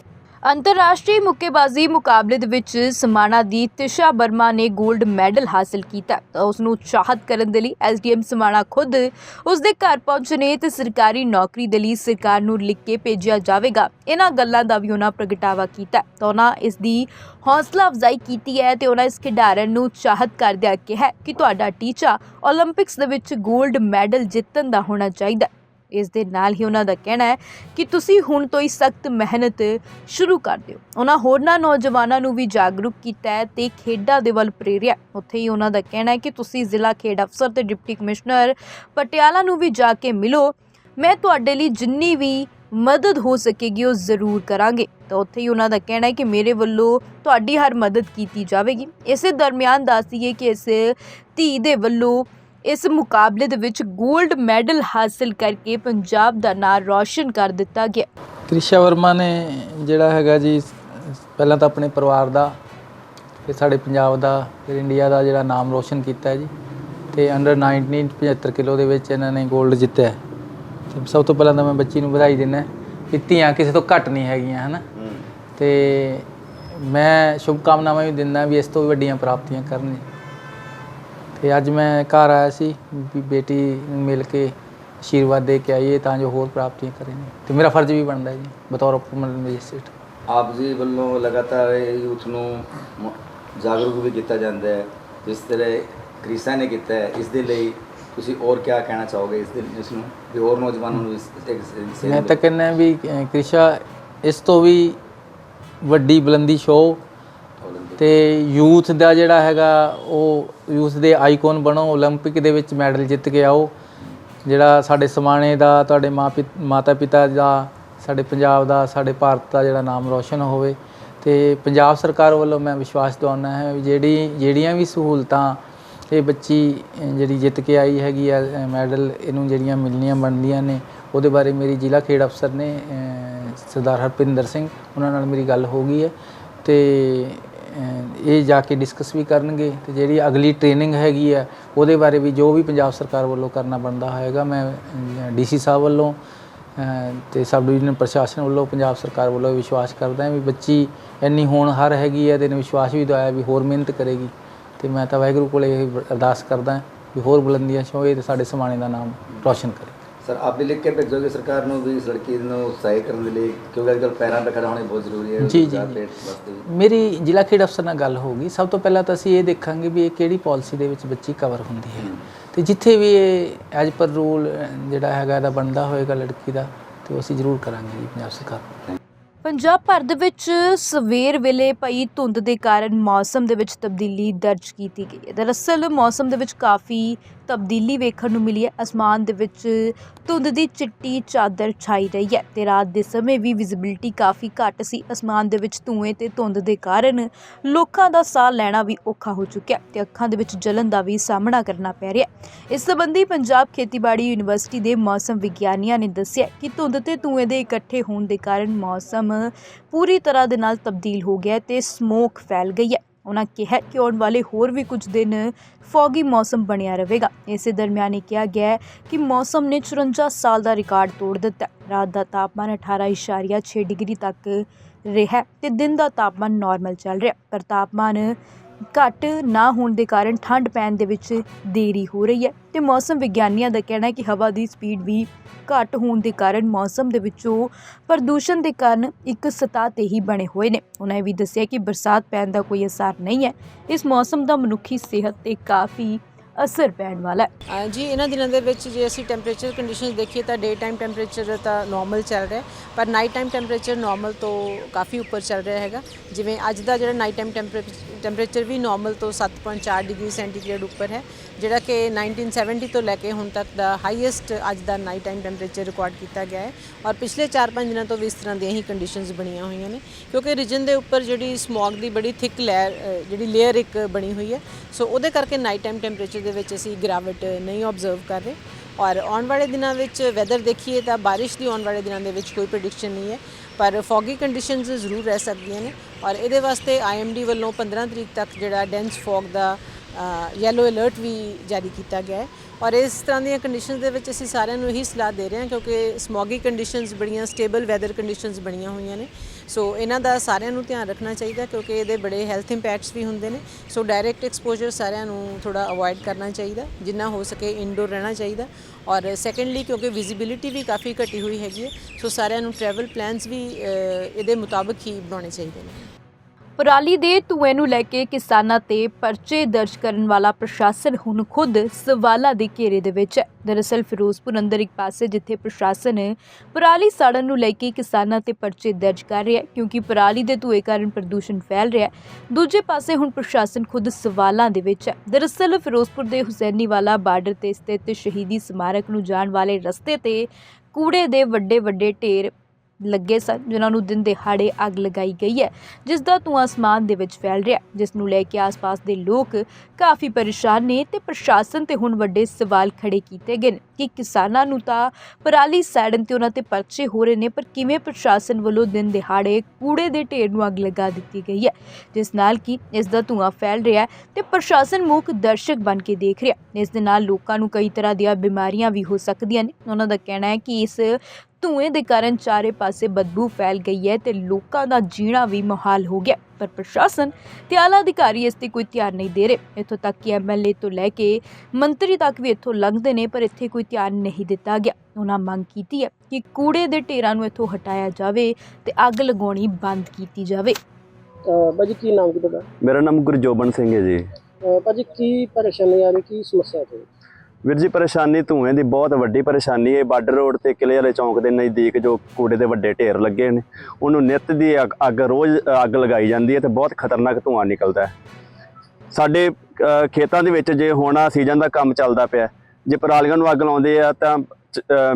ਅੰਤਰਰਾਸ਼ਟਰੀ ਮੁੱਕੇਬਾਜ਼ੀ ਮੁਕਾਬਲੇ ਦੇ ਵਿੱਚ ਸਮਾਣਾ ਦੀ ਤਿਸ਼ਾ ਬਰਮਾ ਨੇ 골ਡ ਮੈਡਲ ਹਾਸਲ ਕੀਤਾ ਤਾਂ ਉਸ ਨੂੰ ਉਤਸ਼ਾਹਤ ਕਰਨ ਦੇ ਲਈ ਐਸਡੀਐਮ ਸਮਾਣਾ ਖੁਦ ਉਸ ਦੇ ਘਰ ਪਹੁੰਚੇ ਨੇ ਤੇ ਸਰਕਾਰੀ ਨੌਕਰੀ ਦੇ ਲਈ ਸਰਕਾਰ ਨੂੰ ਲਿਖ ਕੇ ਭੇਜਿਆ ਜਾਵੇਗਾ। ਇਹਨਾਂ ਗੱਲਾਂ ਦਾ ਵੀ ਉਹਨਾਂ ਪ੍ਰਗਟਾਵਾ ਕੀਤਾ ਤਾਂ ਉਹਨਾਂ ਇਸ ਦੀ ਹੌਸਲਾ ਅਫਜ਼ਾਈ ਕੀਤੀ ਹੈ ਤੇ ਉਹਨਾਂ ਇਸ ਖਿਡਾਰਨ ਨੂੰ ਚਾਹਤ ਕਰਦਿਆਂ ਕਿਹਾ ਕਿ ਤੁਹਾਡਾ ਟੀਚਾ 올림픽ਸ ਦੇ ਵਿੱਚ 골ਡ ਮੈਡਲ ਜਿੱਤਣ ਦਾ ਹੋਣਾ ਚਾਹੀਦਾ ਇਸ ਦੇ ਨਾਲ ਹੀ ਉਹਨਾਂ ਦਾ ਕਹਿਣਾ ਹੈ ਕਿ ਤੁਸੀਂ ਹੁਣ ਤੋਂ ਹੀ ਸਖਤ ਮਿਹਨਤ ਸ਼ੁਰੂ ਕਰ ਦਿਓ। ਉਹਨਾਂ ਹੋਰਨਾਂ ਨੌਜਵਾਨਾਂ ਨੂੰ ਵੀ ਜਾਗਰੂਕ ਕੀਤਾ ਹੈ ਤੇ ਖੇਡਾਂ ਦੇ ਵੱਲ ਪ੍ਰੇਰਿਆ। ਉੱਥੇ ਹੀ ਉਹਨਾਂ ਦਾ ਕਹਿਣਾ ਹੈ ਕਿ ਤੁਸੀਂ ਜ਼ਿਲ੍ਹਾ ਖੇਡ ਅਫਸਰ ਤੇ ਡਿਪਟੀ ਕਮਿਸ਼ਨਰ ਪਟਿਆਲਾ ਨੂੰ ਵੀ ਜਾ ਕੇ ਮਿਲੋ। ਮੈਂ ਤੁਹਾਡੇ ਲਈ ਜਿੰਨੀ ਵੀ ਮਦਦ ਹੋ ਸਕੇਗੀ ਉਹ ਜ਼ਰੂਰ ਕਰਾਂਗੇ। ਤਾਂ ਉੱਥੇ ਹੀ ਉਹਨਾਂ ਦਾ ਕਹਿਣਾ ਹੈ ਕਿ ਮੇਰੇ ਵੱਲੋਂ ਤੁਹਾਡੀ ਹਰ ਮਦਦ ਕੀਤੀ ਜਾਵੇਗੀ। ਇਸੇ ਦਰਮਿਆਨ ਦੱਸੀਏ ਕਿ ਇਸ ਧੀ ਦੇ ਵੱਲੋਂ ਇਸ ਮੁਕਾਬਲੇ ਦੇ ਵਿੱਚ 골ਡ ਮੈਡਲ ਹਾਸਲ ਕਰਕੇ ਪੰਜਾਬ ਦਾ ਨਾਮ ਰੌਸ਼ਨ ਕਰ ਦਿੱਤਾ ਗਿਆ। ਕ੍ਰਿਸ਼ਾ ਵਰਮਾ ਨੇ ਜਿਹੜਾ ਹੈਗਾ ਜੀ ਪਹਿਲਾਂ ਤਾਂ ਆਪਣੇ ਪਰਿਵਾਰ ਦਾ ਫਿਰ ਸਾਡੇ ਪੰਜਾਬ ਦਾ ਫਿਰ ਇੰਡੀਆ ਦਾ ਜਿਹੜਾ ਨਾਮ ਰੋਸ਼ਨ ਕੀਤਾ ਹੈ ਜੀ। ਤੇ ਅੰਡਰ 19 75 ਕਿਲੋ ਦੇ ਵਿੱਚ ਇਹਨਾਂ ਨੇ 골ਡ ਜਿੱਤਿਆ। ਤੇ ਸਭ ਤੋਂ ਪਹਿਲਾਂ ਤਾਂ ਮੈਂ ਬੱਚੀ ਨੂੰ ਵਧਾਈ ਦਿੰਦਾ ਕਿ ਧੀਆਂ ਕਿਸੇ ਤੋਂ ਘੱਟ ਨਹੀਂ ਹੈਗੀਆਂ ਹਨਾ? ਤੇ ਮੈਂ ਸ਼ੁਭ ਕਾਮਨਾਵਾਂ ਵੀ ਦਿੰਦਾ ਵੀ ਇਸ ਤੋਂ ਵੀ ਵੱਡੀਆਂ ਪ੍ਰਾਪਤੀਆਂ ਕਰਨ ਤੇ ਅੱਜ ਮੈਂ ਘਰ ਆਇਆ ਸੀ ਵੀ ਬੇਟੀ ਨੂੰ ਮਿਲ ਕੇ ਆਸ਼ੀਰਵਾਦ ਦੇ ਕੇ ਆਈਏ ਤਾਂ ਜੋ ਹੋਰ ਪ੍ਰਾਪਤੀਆਂ ਕਰੇ ਤੇ ਮੇਰਾ ਫਰਜ਼ ਵੀ ਬਣਦਾ ਹੈ ਜੀ ਬਤੌਰ ਮੰਡਲ ਮੈਜਿਸਟ੍ਰੇਟ। ਆਪ ਜੀ ਵੱਲੋਂ ਲਗਾਤਾਰ ਯੂਥ ਨੂੰ ਜਾਗਰੂਕ ਵੀ ਕੀਤਾ ਜਾਂਦਾ ਹੈ ਜਿਸ ਤਰ੍ਹਾਂ ਕ੍ਰਿਸਾ ਨੇ ਕੀਤਾ ਹੈ ਇਸ ਦੇ ਲਈ ਤੁਸੀਂ ਹੋਰ ਕੀ ਕਹਿਣਾ ਚਾਹੋਗੇ ਇਸ ਦੇ ਇਸ ਨੂੰ ਵੀ ਹੋਰ ਨੌਜਵਾਨਾਂ ਨੂੰ ਇਸ ਮੈਂ ਤਾਂ ਕਹਿੰਦਾ ਵੀ ਕ੍ਰਿਸ਼ਾ ਇਸ ਤੋਂ ਵੀ ਵੱਡੀ ਬੁਲੰਦੀ ਸ਼ੋ ਤੇ ਯੂਥ ਦਾ ਜਿਹੜਾ ਹੈਗਾ ਉਹ ਯੂਥ ਦੇ ਆਈਕਨ ਬਣੋ 올림픽 ਦੇ ਵਿੱਚ ਮੈਡਲ ਜਿੱਤ ਕੇ ਆਓ ਜਿਹੜਾ ਸਾਡੇ ਸਮਾਣੇ ਦਾ ਤੁਹਾਡੇ ਮਾਤਾ ਪਿਤਾ ਦਾ ਸਾਡੇ ਪੰਜਾਬ ਦਾ ਸਾਡੇ ਭਾਰਤ ਦਾ ਜਿਹੜਾ ਨਾਮ ਰੋਸ਼ਨ ਹੋਵੇ ਤੇ ਪੰਜਾਬ ਸਰਕਾਰ ਵੱਲੋਂ ਮੈਂ ਵਿਸ਼ਵਾਸ ਦਿਵਾਉਣਾ ਹੈ ਵੀ ਜਿਹੜੀ ਜਿਹੜੀਆਂ ਵੀ ਸਹੂਲਤਾਂ ਇਹ ਬੱਚੀ ਅਹ, ਜਿਹੜੀ ਜਿੱਤ ਕੇ ਆਈ ਹੈਗੀ ਆ ਅਹ, ਮੈਡਲ ਇਹਨੂੰ ਜਿਹੜੀਆਂ ਮਿਲਣੀਆਂ ਬਣਦੀਆਂ ਨੇ ਉਹਦੇ ਬਾਰੇ ਮੇਰੀ ਜ਼ਿਲ੍ਹਾ ਖੇਡ ਅਫਸਰ ਨੇ ਅਹ, ਸਰਦਾਰ ਹਰਪਿੰਦਰ ਸਿੰਘ ਉਹਨਾਂ ਨਾਲ ਮੇਰੀ ਗੱਲ ਹੋ ਗਈ ਹੈ ਤੇ ਅਹ, ਇਹ ਜਾ ਕੇ ਡਿਸਕਸ ਵੀ ਕਰਨਗੇ ਤੇ ਜਿਹੜੀ ਅਗਲੀ ਟ੍ਰੇਨਿੰਗ ਹੈਗੀ ਆ ਉਹਦੇ ਬਾਰੇ ਵੀ ਜੋ ਵੀ ਪੰਜਾਬ ਸਰਕਾਰ ਵੱਲੋਂ ਕਰਨਾ ਬਣਦਾ ਹੋਏਗਾ ਮੈਂ ਡੀਸੀ ਸਾਹਿਬ ਵੱਲੋਂ ਅਹ, ਤੇ ਸਬ ਡਿਵੀਜ਼ਨ ਪ੍ਰਸ਼ਾਸਨ ਵੱਲੋਂ ਪੰਜਾਬ ਸਰਕਾਰ ਵੱਲੋਂ ਵਿਸ਼ਵਾਸ ਕਰਦਾ ਹਾਂ ਵੀ ਬੱਚੀ ਇੰਨੀ ਹੋਣਹਾਰ ਹੈਗੀ ਹੈ ਤੇ ਇਹਨੂੰ ਵਿਸ਼ਵਾਸ ਵੀ ਦਵਾਇਆ ਵੀ ਹੋਰ ਮਿਹਨਤ ਕਰੇਗੀ। ਤੇ ਮੈਂ ਤਾਂ ਵਾਹਿਗੁਰੂ ਕੋਲੇ ਇਹ ਅਰਦਾਸ ਕਰਦਾ ਵੀ ਹੋਰ ਬੁਲੰਦੀਆਂ ਛੋਏ ਤੇ ਸਾਡੇ ਸਮਾਣੇ ਦਾ ਨਾਮ ਰੋਸ਼ਨ ਕਰੇ। ਸਰ ਆਪ ਵੀ ਲਿਖ ਕੇ ਭੇਜੋਗੇ ਸਰਕਾਰ ਨੂੰ ਵੀ ਇਸ ਲੜਕੀ ਨੂੰ ਉਤਸ਼ਾਹਿਤ ਕਰਨ ਦੇ ਲਈ? ਕਿਉਂਕਿ ਅੱਜਕੱਲ ਪੈਰਾਂ 'ਤੇ ਖੜਾ ਹੋਣਾ ਬਹੁਤ ਜ਼ਰੂਰੀ ਹੈ। ਜੀ, ਜੀ। ਮੇਰੀ ਜ਼ਿਲ੍ਹਾ ਖੇਡ ਅਫਸਰ ਨਾਲ ਗੱਲ ਹੋਊਗੀ ਸਭ ਤੋਂ ਪਹਿਲਾਂ ਤਾਂ ਅਸੀਂ ਇਹ ਦੇਖਾਂਗੇ ਵੀ ਇਹ ਕਿਹੜੀ ਪਾਲਿਸੀ ਦੇ ਵਿੱਚ ਬੱਚੀ ਕਵਰ ਹੁੰਦੀ ਹੈ। ਤੇ ਜਿੱਥੇ ਵੀ ਇਹ ਐਜ਼ ਪਰ ਰੂਲ ਜਿਹੜਾ ਹੈਗਾ ਇਹਦਾ ਬਣਦਾ ਹੋਏਗਾ ਲੜਕੀ ਦਾ ਤੇ ਉਹ ਅਸੀਂ ਜ਼ਰੂਰ ਕਰਾਂਗੇ ਜੀ ਪੰਜਾਬ ਸਰਕਾਰ। ਪੰਜਾਬ ਭਰ ਦੇ ਵਿੱਚ ਸਵੇਰ ਵੇਲੇ ਪਈ ਧੁੰਦ ਦੇ ਕਾਰਨ ਮੌਸਮ ਦੇ ਵਿੱਚ ਤਬਦੀਲੀ ਦਰਜ ਕੀਤੀ ਗਈ ਹੈ। ਦਰਅਸਲ ਮੌਸਮ ਦੇ ਵਿੱਚ ਕਾਫੀ ਤਬਦੀਲੀ ਵੇਖਣ ਨੂੰ ਮਿਲੀ ਹੈ। ਅਸਮਾਨ ਦੇ ਵਿੱਚ ਧੁੰਦ ਦੀ ਚਿੱਟੀ ਚਾਦਰ ਛਾਈ ਰਹੀ ਹੈ ਤੇ ਰਾਤ ਦੇ ਸਮੇਂ ਵੀ ਵਿਜ਼ਿਬਿਲਟੀ ਕਾਫੀ ਘੱਟ ਸੀ। ਅਸਮਾਨ ਦੇ ਵਿੱਚ ਧੂਏ ਤੇ ਧੁੰਦ ਦੇ ਕਾਰਨ ਲੋਕਾਂ ਦਾ ਸਾਹ ਲੈਣਾ ਵੀ ਔਖਾ ਹੋ ਚੁੱਕਿਆ ਤੇ ਅੱਖਾਂ ਦੇ ਵਿੱਚ ਜਲਨ ਦਾ ਵੀ ਸਾਹਮਣਾ ਕਰਨਾ ਪੈ ਰਿਹਾ ਇਸ ਸੰਬੰਧੀ ਪੰਜਾਬ ਖੇਤੀਬਾੜੀ ਯੂਨੀਵਰਸਿਟੀ ਦੇ ਮੌਸਮ ਵਿਗਿਆਨੀਆਂ ਨੇ ਦੱਸਿਆ ਕਿ ਧੁੰਦ ਤੇ ਧੂਏ ਦੇ ਇਕੱਠੇ ਹੋਣ ਦੇ ਕਾਰਨ ਮੌਸਮ ਪੂਰੀ ਤਰ੍ਹਾਂ ਦੇ ਨਾਲ ਤਬਦੀਲ ਹੋ ਗਿਆ ਹੈ ਤੇ ਸਮੋਕ ਫੈਲ ਗਈ ਹੈ। ਉਹਨਾਂ ਕਿਹਾ ਕਿ ਆਉਣ ਵਾਲੇ ਹੋਰ ਵੀ ਕੁਝ ਦਿਨ ਫੌਗੀ ਮੌਸਮ ਬਣਿਆ ਰਹੇਗਾ। ਇਸੇ ਦਰਮਿਆਨ ਇਹ ਕਿਹਾ ਗਿਆ ਕਿ ਮੌਸਮ ਨੇ 54 ਸਾਲ ਦਾ ਰਿਕਾਰਡ ਤੋੜ ਦਿੱਤਾ। ਰਾਤ ਦਾ ਤਾਪਮਾਨ 18.6 ਡਿਗਰੀ ਤੱਕ ਰਿਹਾ ਹੈ ਤੇ ਦਿਨ ਦਾ ਤਾਪਮਾਨ ਨਾਰਮਲ ਚੱਲ ਰਿਹਾ ਪਰ ਤਾਪਮਾਨ ਘੱਟ ਨਾ ਹੋਣ ਦੇ ਕਾਰਨ ਠੰਡ ਪੈਣ ਦੇ ਵਿੱਚ ਦੇਰੀ ਹੋ ਰਹੀ ਹੈ ਤੇ ਮੌਸਮ ਵਿਗਿਆਨੀਆਂ ਦਾ ਕਹਿਣਾ ਹੈ ਕਿ ਹਵਾ ਦੀ ਸਪੀਡ ਵੀ ਘੱਟ ਹੋਣ ਦੇ ਕਾਰਨ ਮੌਸਮ ਦੇ ਵਿੱਚੋਂ ਪ੍ਰਦੂਸ਼ਣ ਦੇ ਕਾਰਨ ਇੱਕ ਸਤਹ ਤੇ ਹੀ ਬਣੇ ਹੋਏ ਨੇ। ਉਹਨਾਂ ਇਹ ਵੀ ਦੱਸਿਆ ਕਿ ਬਰਸਾਤ ਪੈਣ ਦਾ ਕੋਈ ਅਸਰ ਨਹੀਂ ਹੈ। ਇਸ ਮੌਸਮ ਦਾ ਮਨੁੱਖੀ ਸਿਹਤ ਤੇ ਕਾਫੀ ਅਸਰ ਪੈਣ ਵਾਲਾ ਹੈ। ਜੀ, ਇਹਨਾਂ ਦਿਨਾਂ ਦੇ ਵਿੱਚ ਜੇ ਅਸੀਂ ਟੈਂਪਰੇਚਰ ਕੰਡੀਸ਼ਨਸ ਦੇਖੀਏ ਤਾਂ ਡੇ ਟਾਈਮ ਟੈਂਪਰੇਚਰ ਤਾਂ ਨਾਰਮਲ ਚੱਲ ਰਿਹਾ ਪਰ ਨਾਈਟ ਟਾਈਮ ਟੈਂਪਰੇਚਰ ਨਾਰਮਲ ਤੋਂ ਕਾਫੀ ਉੱਪਰ ਚੱਲ ਰਿਹਾ ਹੈਗਾ। ਜਿਵੇਂ ਅੱਜ ਦਾ ਜਿਹੜਾ ਨਾਈਟ ਟਾਈਮ ਟੈਂਪਰੇਚਰ ਵੀ ਨਾਰਮਲ ਤੋਂ 7.4 ਡਿਗਰੀ ਸੈਂਟੀਗ੍ਰੇਡ ਉੱਪਰ ਹੈ। ਜਿਹੜਾ ਕਿ 1970 ਤੋਂ ਲੈ ਕੇ ਹੁਣ ਤੱਕ ਦਾ ਹਾਈਐਸਟ ਅੱਜ ਦਾ ਨਾਈਟ ਟਾਈਮ ਟੈਂਪਰੇਚਰ ਰਿਕਾਰਡ ਕੀਤਾ ਗਿਆ ਹੈ। ਔਰ ਪਿਛਲੇ 4-5 ਦਿਨਾਂ ਤੋਂ ਵੀ ਇਸ ਤਰ੍ਹਾਂ ਦੀਆਂ ਹੀ ਕੰਡੀਸ਼ਨਸ ਬਣੀਆਂ ਹੋਈਆਂ ਨੇ। ਕਿਉਂਕਿ ਰੀਜਨ ਦੇ ਉੱਪਰ ਜਿਹੜੀ ਸਮੌਗ ਦੀ ਬੜੀ ਥਿਕ ਲੇਅਰ ਜਿਹੜੀ ਲੇਅਰ ਇੱਕ ਬਣੀ ਹੋਈ ਹੈ। ਸੋ ਉਹਦੇ ਕਰਕੇ ਨਾਈਟ ਟਾਈਮ ਟੈਂਪਰੇਚਰ ਦੇ ਵਿੱਚ ਅਸੀਂ ਗਿਰਾਵਟ ਨਹੀਂ ਆਬਜ਼ਰਵ ਕਰ ਰਹੇ। ਔਰ ਆਉਣ ਵਾਲੇ ਦਿਨਾਂ ਵਿੱਚ ਵੈਦਰ ਦੇਖੀਏ ਤਾਂ ਬਾਰਿਸ਼ ਦੀ ਆਉਣ ਵਾਲੇ ਦਿਨਾਂ ਦੇ ਵਿੱਚ ਕੋਈ ਪ੍ਰੈਡਿਕਸ਼ਨ ਨਹੀਂ ਹੈ। ਪਰ ਫੌਗੀ ਕੰਡੀਸ਼ਨਸ ਜ਼ਰੂਰ ਰਹਿ ਸਕਦੀਆਂ ਨੇ। ਔਰ ਇਹਦੇ ਵਾਸਤੇ ਆਈਐਮਡੀ ਵੱਲੋਂ 15 ਤਰੀਕ ਤੱਕ ਜਿਹੜਾ ਡੈਂਸ ਫੌਗ ਦਾ ਯੈਲੋ ਅਲਰਟ ਵੀ ਜਾਰੀ ਕੀਤਾ ਗਿਆ ਹੈ। ਔਰ ਇਸ ਤਰ੍ਹਾਂ ਦੀਆਂ ਕੰਡੀਸ਼ਨਸ ਦੇ ਵਿੱਚ ਅਸੀਂ ਸਾਰਿਆਂ ਨੂੰ ਇਹੀ ਸਲਾਹ ਦੇ ਰਹੇ ਹਾਂ ਕਿਉਂਕਿ ਸਮੌਗੀ ਕੰਡੀਸ਼ਨਸ ਬੜੀਆਂ ਸਟੇਬਲ ਵੈਦਰ ਕੰਡੀਸ਼ਨਸ ਬਣੀਆਂ ਹੋਈਆਂ ਨੇ। ਸੋ ਇਹਨਾਂ ਦਾ ਸਾਰਿਆਂ ਨੂੰ ਧਿਆਨ ਰੱਖਣਾ ਚਾਹੀਦਾ ਕਿਉਂਕਿ ਇਹਦੇ ਬੜੇ ਹੈਲਥ ਇੰਪੈਕਟਸ ਵੀ ਹੁੰਦੇ ਨੇ। ਸੋ ਡਾਇਰੈਕਟ ਐਕਸਪੋਜ਼ਰ ਸਾਰਿਆਂ ਨੂੰ ਥੋੜਾ ਅਵੋਇਡ ਕਰਨਾ ਚਾਹੀਦਾ, ਜਿੰਨਾ ਹੋ ਸਕੇ ਇਨਡੋਰ ਰਹਿਣਾ ਚਾਹੀਦਾ। ਔਰ ਸੈਕੰਡਲੀ ਕਿਉਂਕਿ ਵਿਜ਼ਿਬਿਲਿਟੀ ਵੀ ਕਾਫੀ ਘਟੀ ਹੋਈ ਹੈਗੀ ਹੈ ਸੋ ਸਾਰਿਆਂ ਨੂੰ ਟਰੈਵਲ ਪਲਾਨਸ ਵੀ ਇਹਦੇ ਮੁਤਾਬਕ ਹੀ ਬਣਾਉਣੇ ਚਾਹੀਦੇ ਨੇ। ਪਰਾਲੀ ਦੇ ਧੂਏ ਨੂੰ ਲੈ ਕੇ ਕਿਸਾਨਾਂ ਤੇ ਪਰਚੇ ਦਰਜ ਕਰਨ ਵਾਲਾ ਪ੍ਰਸ਼ਾਸਨ ਹੁਣ ਖੁਦ ਸਵਾਲਾਂ ਦੇ ਘੇਰੇ ਦੇ ਵਿੱਚ ਹੈ। ਦਰਅਸਲ ਫਿਰੋਜ਼ਪੁਰ ਅੰਦਰ ਇੱਕ ਪਾਸੇ ਜਿੱਥੇ ਪ੍ਰਸ਼ਾਸਨ ਪਰਾਲੀ ਸਾੜਨ ਨੂੰ ਲੈ ਕੇ ਕਿਸਾਨਾਂ ਤੇ ਪਰਚੇ ਦਰਜ ਕਰ ਰਿਹਾ ਹੈ, ਕਿਉਂਕਿ ਪਰਾਲੀ ਦੇ ਧੂਏ ਕਾਰਨ ਪ੍ਰਦੂਸ਼ਣ ਫੈਲ ਰਿਹਾ ਹੈ। ਦੂਜੇ ਪਾਸੇ ਹੁਣ ਪ੍ਰਸ਼ਾਸਨ ਖੁਦ ਸਵਾਲਾਂ ਦੇ ਵਿੱਚ ਹੈ। ਦਰਅਸਲ ਫਿਰੋਜ਼ਪੁਰ ਦੇ ਹੁਸੈਨੀਵਾਲਾ ਬਾਰਡਰ ਤੇ ਸਥਿਤ ਸ਼ਹੀਦੀ ਸਮਾਰਕ ਨੂੰ ਜਾਣ ਵਾਲੇ ਰਸਤੇ ਤੇ ਕੂੜੇ ਦੇ ਵੱਡੇ ਵੱਡੇ ਢੇਰ ਲੱਗੇ ਸਨ, ਜਿਨ੍ਹਾਂ ਨੂੰ ਦਿਨ ਦਿਹਾੜੇ ਅੱਗ ਲਗਾਈ ਗਈ ਹੈ ਜਿਸ ਦਾ ਧੂੰਆਂ ਅਸਮਾਨ ਦੇ ਵਿੱਚ ਫੈਲ ਰਿਹਾ ਜਿਸ ਨੂੰ ਲੈ ਕੇ ਆਸ-ਪਾਸ ਦੇ ਲੋਕ ਕਾਫੀ ਪਰੇਸ਼ਾਨ ਨੇ ਤੇ ਪ੍ਰਸ਼ਾਸਨ ਤੇ ਹੁਣ ਵੱਡੇ ਸਵਾਲ ਖੜੇ ਕੀਤੇ ਗਏ ਨੇ ਕਿ ਕਿਸਾਨਾਂ ਨੂੰ ਤਾਂ ਪਰਾਲੀ ਸਾੜਨ ਤੇ ਉਹਨਾਂ ਤੇ ਪਰਚੇ ਹੋ ਰਹੇ ਨੇ, ਪਰ ਕਿਵੇਂ ਪ੍ਰਸ਼ਾਸਨ ਵੱਲੋਂ ਦਿਨ ਦਿਹਾੜੇ ਕੂੜੇ ਦੇ ਢੇਰ ਨੂੰ ਅੱਗ ਲਗਾ ਦਿੱਤੀ ਗਈ ਹੈ? ਜਿਸ ਨਾਲ ਕਿ ਇਸ ਦਾ ਧੂੰਆਂ ਫੈਲ ਰਿਹਾ ਹੈ ਤੇ ਪ੍ਰਸ਼ਾਸਨ ਮੂਕ ਦਰਸ਼ਕ ਬਣ ਕੇ ਦੇਖ ਰਿਹਾ ਇਸ ਦੇ ਨਾਲ ਲੋਕਾਂ ਨੂੰ ਕਈ ਤਰ੍ਹਾਂ ਦੀਆਂ ਬਿਮਾਰੀਆਂ ਵੀ ਹੋ ਸਕਦੀਆਂ ਨੇ। ਉਹਨਾਂ ਦਾ ਕਹਿਣਾ ਹੈ ਕਿ ਇਸ ਧੂਏ ਦੇ ਕਾਰਨ ਚਾਰੇ ਪਾਸੇ ਬਦਬੂ ਫੈਲ ਗਈ ਹੈ ਤੇ ਲੋਕਾਂ ਦਾ ਜੀਣਾ ਵੀ ਮੁਹਾਲ ਹੋ ਗਿਆ। ਪਰ ਪ੍ਰਸ਼ਾਸਨ ਤੇ ਆਲਾ ਅਧਿਕਾਰੀ ਇਸ ਤੇ ਕੋਈ ਧਿਆਨ ਨਹੀਂ ਦੇ ਰਹੇ। ਇੱਥੋਂ ਤੱਕ ਕਿ ਐਮਐਲਏ ਤੋਂ ਲੈ ਕੇ ਮੰਤਰੀ ਤੱਕ ਵੀ ਇੱਥੋਂ ਲੰਘਦੇ ਨੇ ਪਰ ਇੱਥੇ ਕੋਈ ਧਿਆਨ ਨਹੀਂ ਦਿੱਤਾ ਗਿਆ। ਉਹਨਾਂ ਮੰਗ ਕੀਤੀ ਹੈ ਕਿ ਕੂੜੇ ਦੇ ਢੇਰਾਂ ਨੂੰ ਇੱਥੋਂ ਹਟਾਇਆ ਜਾਵੇ ਤੇ ਅੱਗ ਲਗਾਉਣੀ ਬੰਦ ਕੀਤੀ ਜਾਵੇ। ਭਾਜੀ ਕੀ ਨਾਮ ਕੀ ਤੁਹਾਡਾ? ਮੇਰਾ ਨਾਮ ਗੁਰਜੋਬਨ ਸਿੰਘ ਹੈ ਜੀ। ਭਾਜੀ ਕੀ ਪਰੇਸ਼ਾਨੀ ਆ ਰਹੀ? ਕੀ ਸਮੱਸਿਆ ਹੈ ਵੀਰ ਜੀ ਪਰੇਸ਼ਾਨੀ ਧੂਏ ਦੀ ਬਹੁਤ ਵੱਡੀ ਪਰੇਸ਼ਾਨੀ ਹੈ। ਬਾਰਡਰ ਰੋਡ ਤੇ ਕਿਲੇ ਵਾਲੇ ਚੌਂਕ ਦੇ ਨਜ਼ਦੀਕ ਜੋ ਕੂੜੇ ਦੇ ਵੱਡੇ ਢੇਰ ਲੱਗੇ ਨੇ ਉਹਨੂੰ ਨਿੱਤ ਦੀ ਅੱਗ- ਅੱਗ ਰੋਜ਼ ਅੱਗ ਲਗਾਈ ਜਾਂਦੀ ਹੈ ਤੇ ਬਹੁਤ ਖਤਰਨਾਕ ਧੂਆਂ ਨਿਕਲਦਾ ਹੈ। ਸਾਡੇ ਅ, ਖੇਤਾਂ ਦੇ ਵਿੱਚ ਜੇ ਹੋਣਾ ਸੀਜ਼ਨ ਦਾ ਕੰਮ ਚੱਲਦਾ ਪਿਆ ਜੇ ਪਰਾਲੀਆਂ ਨੂੰ ਅੱਗ ਲਾਉਂਦੇ ਆ ਤਾਂ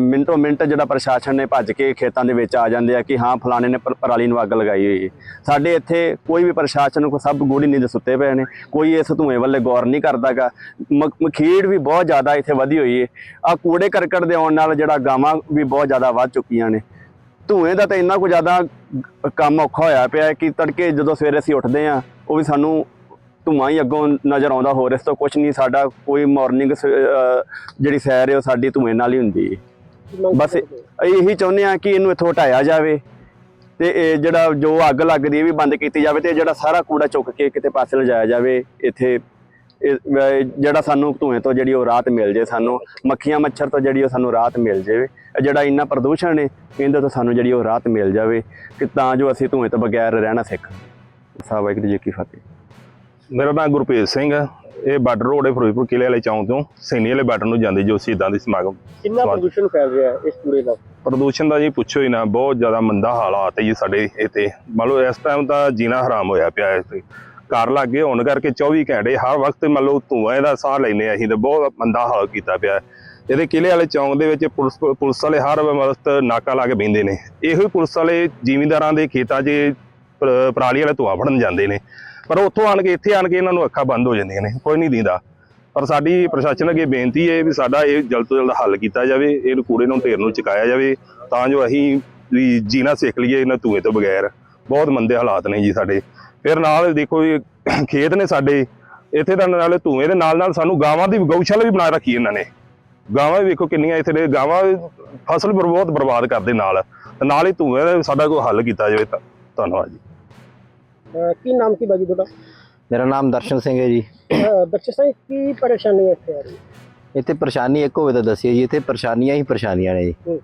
ਮਿੰਟੋ ਮਿੰਟ ਜਿਹੜਾ ਪ੍ਰਸ਼ਾਸਨ ਨੇ ਭੱਜ ਕੇ ਖੇਤਾਂ ਦੇ ਵਿੱਚ ਆ ਜਾਂਦੇ ਆ ਕਿ ਹਾਂ, ਫਲਾਣੇ ਨੇ ਪਰਾਲੀ ਨੂੰ ਅੱਗ ਲਗਾਈ ਹੋਈ ਹੈ। ਸਾਡੇ ਇੱਥੇ ਕੋਈ ਵੀ ਪ੍ਰਸ਼ਾਸਨ ਨੂੰ ਸਭ ਗੂੜੀ ਨੀਂਦ ਸੁੱਤੇ ਪਏ ਨੇ। ਕੋਈ ਇਸ ਧੂਏ ਵੱਲੇ ਗੌਰ ਨਹੀਂ ਕਰਦਾਗਾ। ਮਖੀੜ ਵੀ ਬਹੁਤ ਜ਼ਿਆਦਾ ਇੱਥੇ ਵਧੀ ਹੋਈ ਹੈ। ਆ ਕੂੜੇ ਕਰਕਟ ਦੇ ਆਉਣ ਨਾਲ ਜਿਹੜਾ ਗਾਵਾਂ ਵੀ ਬਹੁਤ ਜ਼ਿਆਦਾ ਵੱਧ ਚੁੱਕੀਆਂ ਨੇ। ਧੂਏ ਦਾ ਤਾਂ ਇੰਨਾ ਕੁ ਜ਼ਿਆਦਾ ਕੰਮ ਔਖਾ ਹੋਇਆ ਪਿਆ ਕਿ ਤੜਕੇ ਜਦੋਂ ਸਵੇਰੇ ਅਸੀਂ ਉੱਠਦੇ ਆ ਉਹ ਵੀ ਸਾਨੂੰ ਧੂਆਂ ਹੀ ਅੱਗੋਂ ਨਜ਼ਰ ਆਉਂਦਾ ਹੋਰ ਇਸ ਤੋਂ ਕੁਝ ਨਹੀਂ ਸਾਡਾ ਕੋਈ ਮਾਰਨਿੰਗ ਜਿਹੜੀ ਸੈਰ ਹੈ ਉਹ ਸਾਡੀ ਧੂਏ ਨਾਲ ਹੀ ਹੁੰਦੀ ਹੈ। ਬਸ ਇਹੀ ਚਾਹੁੰਦੇ ਆ ਕਿ ਇਹਨੂੰ ਇੱਥੋਂ ਹਟਾਇਆ ਜਾਵੇ ਤੇ ਇਹ ਜਿਹੜਾ ਜੋ ਅੱਗ ਲੱਗਦੀ ਇਹ ਵੀ ਬੰਦ ਕੀਤੀ ਜਾਵੇ ਤੇ ਜਿਹੜਾ ਸਾਰਾ ਕੂੜਾ ਚੁੱਕ ਕੇ ਕਿਤੇ ਪਾਸੇ ਲਿਜਾਇਆ ਜਾਵੇ ਇੱਥੇ ਜਿਹੜਾ ਸਾਨੂੰ ਧੂਏ ਤੋਂ ਜਿਹੜੀ ਉਹ ਰਾਹਤ ਮਿਲ ਜੇ ਸਾਨੂੰ ਮੱਖੀਆਂ ਮੱਛਰ ਤੋਂ ਜਿਹੜੀ ਉਹ ਸਾਨੂੰ ਰਾਹਤ ਮਿਲ ਜਾਵੇ ਜਿਹੜਾ ਇੰਨਾ ਪ੍ਰਦੂਸ਼ਣ ਹੈ ਇਹਦੇ ਤੋਂ ਸਾਨੂੰ ਜਿਹੜੀ ਉਹ ਰਾਹਤ ਮਿਲ ਜਾਵੇ ਕਿ ਤਾਂ ਜੋ ਅਸੀਂ ਧੂਏ ਤੋਂ ਬਗੈਰ ਰਹਿਣਾ ਸਿੱਖ। ਸਾਹਿਬ ਵਾਹਿਗੁਰੂ ਜੀ ਕੀ ਫਤਿਹ। ਮੇਰਾ ਨਾਮ ਗੁਰਪ੍ਰੀਤ ਸਿੰਘ ਹੈ। ਇਹ ਬਾਰਡਰ ਰੋਡ ਹੈ ਫਿਰੋਜ਼ਪੁਰ ਕਿਲੇ ਵਾਲੇ ਚੌਂਕ ਤੋਂ। ਸੈਣੀ ਵਾਲੇ ਬਾਰਡਰ ਨੂੰ ਜਾਂਦੀ ਜੋ ਸ਼ਹੀਦਾਂ ਦੀ ਸਮਾਗਮ। ਕਿੰਨਾ ਪ੍ਰਦੂਸ਼ਣ ਫੈਲ ਰਿਹਾ ਹੈ ਇਸ ਕੂੜੇ ਦਾ? ਪ੍ਰਦੂਸ਼ਣ ਦਾ ਜੀ ਪੁੱਛੋ ਹੀ ਨਾ ਬਹੁਤ ਜ਼ਿਆਦਾ ਮੰਦਾ ਹਾਲਾਤ ਹੈ ਜੀ ਸਾਡੇ ਇੱਥੇ। ਮੰਨ ਲਓ ਇਸ ਟਾਈਮ ਤਾਂ ਜੀਣਾ ਹਰਾਮ ਹੋਇਆ ਪਿਆ ਹੈ ਇੱਥੇ। ਘਰ ਲੱਗੇ ਹੋਣ ਕਰਕੇ 24 ਘੰਟੇ ਹਰ ਵਕਤ ਮੰਨ ਲਓ ਧੂਆਂ ਦਾ ਸਾਹ ਲੈਨੇ ਅਸੀਂ ਤੇ ਬਹੁਤ ਮੰਦਾ ਹਾਲ ਕੀਤਾ ਪਿਆ। ਇਹਦੇ ਕਿਲੇ ਵਾਲੇ ਚੌਂਕ ਦੇ ਵਿੱਚ ਪੁਲਿਸ ਪੁਲਿਸ ਵਾਲੇ ਹਰ ਵਕਤ ਨਾਕਾ ਲਾ ਕੇ ਬਹਿੰਦੇ ਨੇ। ਇਹੋ ਹੀ ਪੁਲਿਸ ਵਾਲੇ ਜ਼ਿਮੀਂਦਾਰਾਂ ਦੇ ਖੇਤਾਂ 'ਚ ਪਰਾਲੀ ਵਾਲੇ ਧੂਆਂ ਫੜਨ ਜਾਂਦੇ ਨੇ। ਪਰ ਉੱਥੋਂ ਆਣ ਕੇ, ਇੱਥੇ ਆਣ ਕੇ ਇਹਨਾਂ ਨੂੰ ਅੱਖਾਂ ਬੰਦ ਹੋ ਜਾਂਦੀਆਂ ਨੇ। ਕੋਈ ਨਹੀਂ ਦਿੰਦਾ। ਪਰ ਸਾਡੀ ਪ੍ਰਸ਼ਾਸਨ ਅੱਗੇ ਬੇਨਤੀ ਹੈ ਵੀ ਸਾਡਾ ਇਹ ਜਲਦ ਤੋਂ ਜਲਦ ਹੱਲ ਕੀਤਾ ਜਾਵੇ ਇਹਨੂੰ ਕੂੜੇ ਨੂੰ ਢੇਰ ਨੂੰ ਚੁਕਾਇਆ ਜਾਵੇ, ਤਾਂ ਜੋ ਅਸੀਂ ਵੀ ਜੀਣਾ ਸਿੱਖ ਲਈਏ ਇਹਨਾਂ ਧੂਏ ਤੋਂ ਬਗੈਰ। ਬਹੁਤ ਮੰਦੇ ਹਾਲਾਤ ਨੇ ਜੀ ਸਾਡੇ। ਫਿਰ ਨਾਲ ਦੇਖੋ ਇਹ ਖੇਤ ਨੇ ਸਾਡੇ। ਇੱਥੇ ਤਾਂ ਨਾਲੇ ਧੂਏ ਦੇ ਨਾਲ ਨਾਲ ਸਾਨੂੰ ਗਾਵਾਂ ਦੀ ਗਊਸ਼ਾਲਾ ਵੀ ਬਣਾ ਰੱਖੀ ਇਹਨਾਂ ਨੇ। ਗਾਵਾਂ ਵੀ ਵੇਖੋ ਕਿੰਨੀਆਂ ਇੱਥੇ ਨੇ ਗਾਵਾਂ ਫਸਲ ਬਰ- ਬਹੁਤ ਬਰਬਾਦ ਕਰਦੇ ਨਾਲ। ਨਾਲ ਹੀ ਧੂਏ ਦਾ ਸਾਡਾ ਕੋਈ ਹੱਲ ਕੀਤਾ ਜਾਵੇ ਤਾਂ ਧੰਨਵਾਦ ਜੀ। ਅਹ ਕੀ ਨਾਮ ਕੀ ਭਾਜੀ ਤੁਹਾਡਾ? ਮੇਰਾ ਨਾਮ ਦਰਸ਼ਨ ਸਿੰਘ ਹੈ ਜੀ। ਅਹ ਸਿੰਘ ਕੀ ਪਰੇਸ਼ਾਨੀ ਹੈ ਇੱਥੇ ਆ ਰਹੀ? ਇੱਥੇ ਪਰੇਸ਼ਾਨੀ ਇੱਕ ਹੋਵੇ ਤਾਂ ਦੱਸਿਓ ਜੀ ਇੱਥੇ ਪਰੇਸ਼ਾਨੀਆਂ ਹੀ ਪਰੇਸ਼ਾਨੀਆਂ ਨੇ ਜੀ। ਹੂੰ।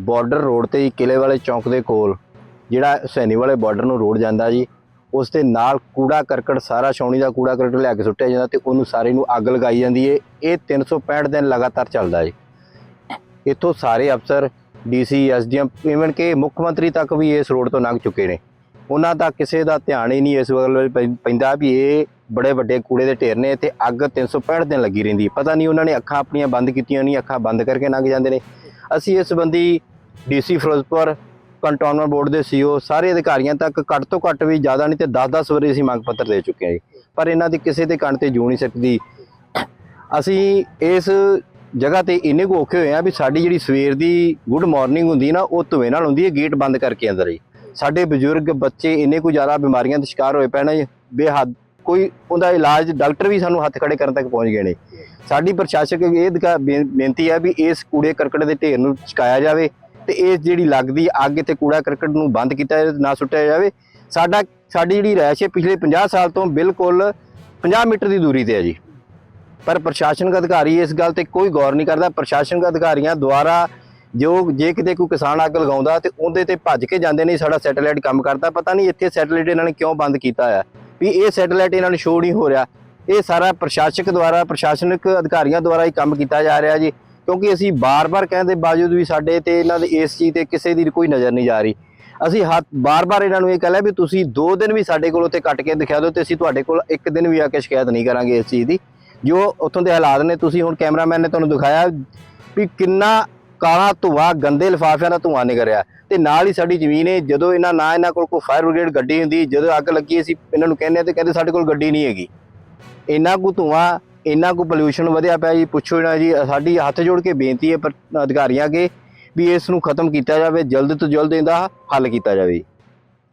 ਬਾਰਡਰ ਰੋਡ ਤੇ ਜੀ ਕਿਲੇ ਵਾਲੇ ਚੌਂਕ ਦੇ ਕੋਲ ਜਿਹੜਾ ਹੁਸੈਨੀ ਵਾਲੇ ਬਾਰਡਰ ਨੂੰ ਰੋਡ ਜਾਂਦਾ ਜੀ ਉਸ ਦੇ ਨਾਲ ਕੂੜਾ ਕਰਕਟ ਸਾਰਾ ਛਾਉਣੀ ਦਾ ਕੂੜਾ ਕਰਕਟ ਲਿਆ ਕੇ ਸੁੱਟਿਆ ਜਾਂਦਾ ਤੇ ਉਹਨੂੰ ਸਾਰੇ ਨੂੰ ਅੱਗ ਲਗਾਈ ਜਾਂਦੀ ਏ। ਇਹ 365 ਦਿਨ ਲਗਾਤਾਰ ਚੱਲਦਾ ਜੀ। ਇੱਥੋਂ ਸਾਰੇ ਅਫਸਰ ਡੀਸੀ ਐਸਡੀਐਮ ਇਵਨ ਕਿ ਮੁੱਖ ਮੰਤਰੀ ਤੱਕ ਵੀ ਇਸ ਰੋਡ ਤੋਂ ਲੰਘ ਚੁੱਕੇ ਨੇ। ਉਹਨਾਂ ਦਾ ਕਿਸੇ ਦਾ ਧਿਆਨ ਹੀ ਨਹੀਂ ਇਸ ਵੱਲ ਪੈ- ਪੈਂਦਾ ਵੀ ਇਹ ਬੜੇ ਵੱਡੇ ਕੂੜੇ ਦੇ ਢੇਰ ਨੇ ਤੇ ਅੱਗ 365 ਦਿਨ ਲੱਗੀ ਰਹਿੰਦੀ ਪਤਾ ਨਹੀਂ ਉਹਨਾਂ ਨੇ ਅੱਖਾਂ ਆਪਣੀਆਂ ਬੰਦ ਕੀਤੀਆਂ ਨਹੀਂ, ਅੱਖਾਂ ਬੰਦ ਕਰਕੇ ਲੰਘ ਜਾਂਦੇ ਨੇ। ਅਸੀਂ ਇਸ ਸੰਬੰਧੀ ਡੀਸੀ ਫਿਰੋਜ਼ਪੁਰ, ਕੰਟੋਨਮੈਂਟ ਬੋਰਡ ਦੇ ਸੀਓ ਸਾਰੇ ਅਧਿਕਾਰੀਆਂ ਤੱਕ ਘੱਟ ਤੋਂ ਘੱਟ ਵੀ ਜ਼ਿਆਦਾ ਨਹੀਂ ਤੇ 10-10 ਵਾਰੀ ਅਸੀਂ ਮੰਗ ਪੱਤਰ ਦੇ ਚੁੱਕੇ ਹਾਂ ਜੀ। ਪਰ ਇਹਨਾਂ ਦੀ ਕਿਸੇ ਦੇ ਕੰਨ ਤੇ ਜੂ ਨਹੀਂ ਸਕਦੀ। ਅਸੀਂ ਇਸ ਜਗ੍ਹਾ ਤੇ ਇੰਨੇ ਕੁ ਔਖੇ ਹੋਏ ਆ ਵੀ ਸਾਡੀ ਜਿਹੜੀ ਸਵੇਰ ਦੀ ਗੁੱਡ ਮਾਰਨਿੰਗ ਹੁੰਦੀ ਨਾ, ਉਹ ਧੂਏ ਨਾਲ ਹੁੰਦੀ ਹੈ, ਗੇਟ ਬੰਦ ਕਰਕੇ ਅੰਦਰ ਜੀ ਸਾਡੇ ਬਜ਼ੁਰਗ ਬੱਚੇ ਇੰਨੇ ਕੁ ਜ਼ਿਆਦਾ ਬਿਮਾਰੀਆਂ ਦਾ ਸ਼ਿਕਾਰ ਹੋਏ ਪੈਣਾ ਨੇ, ਬੇਹੱਦ ਕੋਈ ਉਹਦਾ ਇਲਾਜ ਡਾਕਟਰ ਵੀ ਸਾਨੂੰ ਹੱਥ ਖੜੇ ਕਰਨ ਤੱਕ ਪਹੁੰਚ ਗਏ ਨੇ। ਸਾਡੀ ਪ੍ਰਸ਼ਾਸਕ ਇਹ ਅਧਿਕਾ- ਬੇਨਤੀ ਹੈ ਵੀ ਇਸ ਕੂੜੇ ਕਰਕਟ ਦੇ ਢੇਰ ਨੂੰ ਚੁਕਾਇਆ ਜਾਵੇ ਤੇ ਇਹ ਜਿਹੜੀ ਲੱਗਦੀ ਅੱਗ ਤੇ ਕੂੜਾ ਕਰਕਟ ਨੂੰ ਬੰਦ ਕੀਤਾ ਨਾ ਸੁੱਟਿਆ ਜਾਵੇ। ਸਾਡਾ, ਸਾਡੀ ਜਿਹੜੀ ਰਹਿਸ਼ ਹੈ ਪਿਛਲੇ 50 ਸਾਲ ਤੋਂ ਬਿਲਕੁਲ 50 ਮੀਟਰ ਦੀ ਦੂਰੀ ਤੇ ਹੈ ਜੀ। ਪਰ ਪ੍ਰਸ਼ਾਸਨਿਕ ਅਧਿਕਾਰੀ ਇਸ ਗੱਲ ਤੇ ਕੋਈ ਗੌਰ ਨਹੀਂ ਕਰਦਾ। ਪ੍ਰਸ਼ਾਸਨਿਕ ਅਧਿਕਾਰੀਆਂ ਦੁਆਰਾ ਜੋ ਜੇ ਕਿਤੇ ਕੋਈ ਕਿਸਾਨ ਅੱਗ ਲਗਾਉਂਦਾ ਤੇ ਉਹਦੇ ਤੇ ਭੱਜ ਕੇ ਜਾਂਦੇ ਨੇ, ਸਾਡਾ ਸੈਟੇਲਾਈਟ ਕੰਮ ਕਰਦਾ, ਪਤਾ ਨਹੀਂ ਇੱਥੇ ਸੈਟੇਲਾਈਟ ਇਹਨਾਂ ਨੇ ਕਿਉਂ ਬੰਦ ਕੀਤਾ ਆ। ਵੀ ਇਹ ਸੈਟੇਲਾਈਟ ਇਹਨਾਂ ਨੂੰ ਸ਼ੋਅ ਨਹੀਂ ਹੋ ਰਿਹਾ। ਇਹ ਸਾਰਾ ਪ੍ਰਸ਼ਾਸਕ ਦੁਆਰਾ, ਪ੍ਰਸ਼ਾਸਨਿਕ ਅਧਿਕਾਰੀਆਂ ਦੁਆਰਾ ਹੀ ਕੰਮ ਕੀਤਾ ਜਾ ਰਿਹਾ ਜੀ। ਕਿਉਂਕਿ ਅਸੀਂ ਬਾਰ-ਬਾਰ ਕਹਿਣ ਦੇ ਬਾਵਜੂਦ ਵੀ ਸਾਡੇ ਤੇ, ਇਹਨਾਂ ਦੇ ਇਸ ਚੀਜ਼ ਤੇ ਕਿਸੇ ਦੀ ਕੋਈ ਨਜ਼ਰ ਨਹੀਂ ਜਾ ਰਹੀ। ਅਸੀਂ ਹੱਥ, ਬਾਰ-ਬਾਰ ਇਹਨਾਂ ਨੂੰ ਇਹ ਕਹਿ ਲਿਆ ਵੀ ਤੁਸੀਂ 2 ਦਿਨ ਵੀ ਸਾਡੇ ਕੋਲ ਉੱਥੇ ਕੱਟ ਕੇ ਦਿਖਾ ਦਿਓ ਤੇ ਅਸੀਂ ਤੁਹਾਡੇ ਕੋਲ ਇੱਕ ਦਿਨ ਵੀ ਆ ਕੇ ਸ਼ਿਕਾਇਤ ਨਹੀਂ ਕਰਾਂਗੇ ਇਸ ਚੀਜ਼ ਦੀ। ਜੋ ਉੱਥੋਂ ਦੇ ਹਾਲਾਤ ਨੇ, ਤੁਸੀਂ ਹੁਣ ਕੈਮਰਾਮੈਨ ਨੇ ਤੁਹਾਨੂੰ ਦਿਖਾਇਆ ਵੀ ਕਿੰਨਾ ਕਾਲਾ ਧੂਆ, ਗੰਦੇ ਲਿਫਾਫਿਆਂ ਦਾ ਧੂਆ ਨਿਕਲ ਰਿਹਾ। ਤੇ ਨਾਲ ਹੀ ਸਾਡੀ ਜ਼ਮੀਨ ਹੈ, ਜਦੋਂ ਇਹਨਾਂ ਨਾ ਇਹਨਾਂ ਕੋਲ ਕੋਈ ਫਾਇਰ ਬ੍ਰਿਗੇਡ ਗੱਡੀ ਹੁੰਦੀ, ਜਦੋਂ ਅੱਗ ਲੱਗੀ ਅਸੀਂ ਇਹਨਾਂ ਨੂੰ ਕਹਿੰਦੇ ਆ ਤੇ ਕਹਿੰਦੇ ਸਾਡੇ ਕੋਲ ਗੱਡੀ ਨਹੀਂ ਹੈਗੀ। ਇੰਨਾ ਕੁ ਧੂਆ, ਇੰਨਾ ਕੁ ਪੋਲਿਊਸ਼ਨ ਵਧਿਆ ਪਿਆ ਜੀ, ਪੁੱਛੋ ਨਾ ਜੀ, ਸਾਡੀ ਹੱਥ ਜੋੜ ਕੇ ਬੇਨਤੀ ਹੈ ਪਰ ਅਧਿਕਾਰੀਆਂ ਅੱਗੇ ਵੀ ਇਸ ਨੂੰ ਖਤਮ ਕੀਤਾ ਜਾਵੇ, ਜਲਦ ਤੋਂ ਜਲਦ ਇਹਦਾ ਹੱਲ ਕੀਤਾ ਜਾਵੇ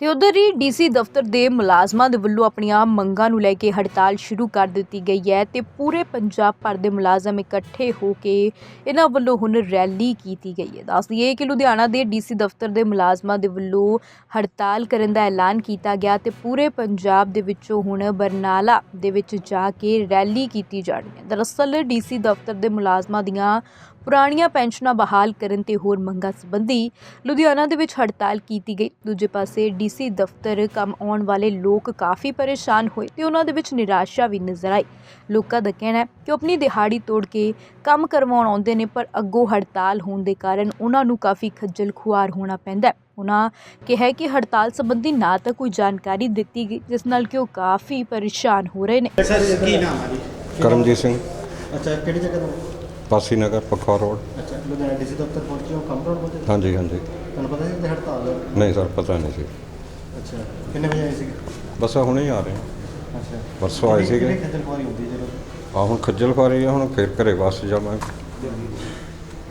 ਤੇ ਉਧਰ ਹੀ ਡੀਸੀ ਦਫ਼ਤਰ ਦੇ ਮੁਲਾਜ਼ਮਾਂ ਦੇ ਵੱਲੋਂ ਆਪਣੀਆਂ ਮੰਗਾਂ ਨੂੰ ਲੈ ਕੇ ਹੜਤਾਲ ਸ਼ੁਰੂ ਕਰ ਦਿੱਤੀ ਗਈ ਹੈ ਤੇ ਪੂਰੇ ਪੰਜਾਬ ਭਰ ਦੇ ਮੁਲਾਜ਼ਮ ਇਕੱਠੇ ਹੋ ਕੇ ਇਹਨਾਂ ਵੱਲੋਂ ਹੁਣ ਰੈਲੀ ਕੀਤੀ ਗਈ ਹੈ। ਦੱਸ ਦਈਏ ਕਿ ਲੁਧਿਆਣਾ ਦੇ ਡੀਸੀ ਦਫ਼ਤਰ ਦੇ ਮੁਲਾਜ਼ਮਾਂ ਦੇ ਵੱਲੋਂ ਹੜਤਾਲ ਕਰਨ ਦਾ ਐਲਾਨ ਕੀਤਾ ਗਿਆ ਤੇ ਪੂਰੇ ਪੰਜਾਬ ਦੇ ਵਿੱਚੋਂ ਹੁਣ ਬਰਨਾਲਾ ਦੇ ਵਿੱਚ ਜਾ ਕੇ ਰੈਲੀ ਕੀਤੀ ਜਾਣੀ ਹੈ। ਦਰਅਸਲ ਡੀਸੀ ਦਫ਼ਤਰ ਦੇ ਮੁਲਾਜ਼ਮਾਂ ਦੀਆਂ ਪੁਰਾਣੀਆਂ ਪੈਨਸ਼ਨਾਂ ਬਹਾਲ ਕਰਨ ਤੇ ਹੋਰ ਮੰਗਾਂ ਸੰਬੰਧੀ ਲੁਧਿਆਣਾ ਦੇ ਵਿੱਚ ਹੜਤਾਲ ਕੀਤੀ ਗਈ। ਦੂਜੇ ਪਾਸੇ ਡੀਸੀ ਦਫ਼ਤਰ ਕੰਮ ਆਉਣ ਵਾਲੇ ਲੋਕ ਕਾਫੀ ਪਰੇਸ਼ਾਨ ਹੋਏ ਤੇ ਉਹਨਾਂ ਦੇ ਵਿੱਚ ਨਿਰਾਸ਼ਾ ਵੀ ਨਜ਼ਰ ਆਈ। ਲੋਕਾਂ ਦਾ ਕਹਿਣਾ ਹੈ ਕਿ ਉਹ ਆਪਣੀ ਦਿਹਾੜੀ ਤੋੜ ਕੇ ਕੰਮ ਕਰਵਾਉਣ ਆਉਂਦੇ ਨੇ ਪਰ ਅੱਗੋਂ ਹੜਤਾਲ ਹੋਣ ਦੇ ਕਾਰਨ ਉਹਨਾਂ ਨੂੰ ਕਾਫੀ ਖੱਜਲ ਖੁਆਰ ਹੋਣਾ ਪੈਂਦਾ ਹੈ। ਉਹਨਾਂ ਕਿਹਾ ਕਿ ਹੜਤਾਲ ਸੰਬੰਧੀ ਨਾ ਤਾਂ ਕੋਈ ਜਾਣਕਾਰੀ ਦਿੱਤੀ ਗਈ ਜਿਸ ਨਾਲ ਕਿ ਉਹ ਕਾਫੀ ਪਰੇਸ਼ਾਨ ਹੋ ਰਹੇ ਨੇ। ਕੀ ਨਾਮ ਹੈ ਜੀ? ਕਰਮਜੀਤ ਸਿੰਘ। ਅੱਛਾ ਕਿਹੜੀ ਜਗ੍ਹਾ ਤੋਂ? ਪਾਸੀ ਨਗਰ ਪਖੌਰ ਰੋਡ। ਅੱਛਾ ਲੁਧਿਆਣਾ ਡੀਸੀ ਦਫ਼ਤਰ ਪਹੁੰਚੇ ਹੋ ਕੰਮ ਕਰਨ ਪਹੁੰਚੇ? ਹਾਂਜੀ ਹਾਂਜੀ। ਤੁਹਾਨੂੰ ਪਤਾ ਸੀ ਕਿ ਹੜਤਾਲ ਹੈ ਨਹੀਂ ਸਰ ਪਤਾ ਨਹੀਂ ਸੀ। ਅੱਛਾ ਕਿੰਨੇ ਵਜੇ ਆਏ ਸੀ ਬਸ ਆਹ ਹੁਣੇ ਹੀ ਆ ਰਹੇ ਹਾਂ। ਅੱਛਾ। ਪਰਸੋਂ ਆਏ ਸੀਗੇ। ਕਿੰਨੀ ਖੱਜਲ ਖੁਆਰੀ ਹੁੰਦੀ ਹੈ ਜਦੋਂ? ਆ ਹੁਣ ਖੱਜਲ ਖੁਆਰੀ ਆ ਹੁਣ ਫੇਰ ਘਰੇ ਵਾਪਸ ਜਾਵਾਂਗੇ।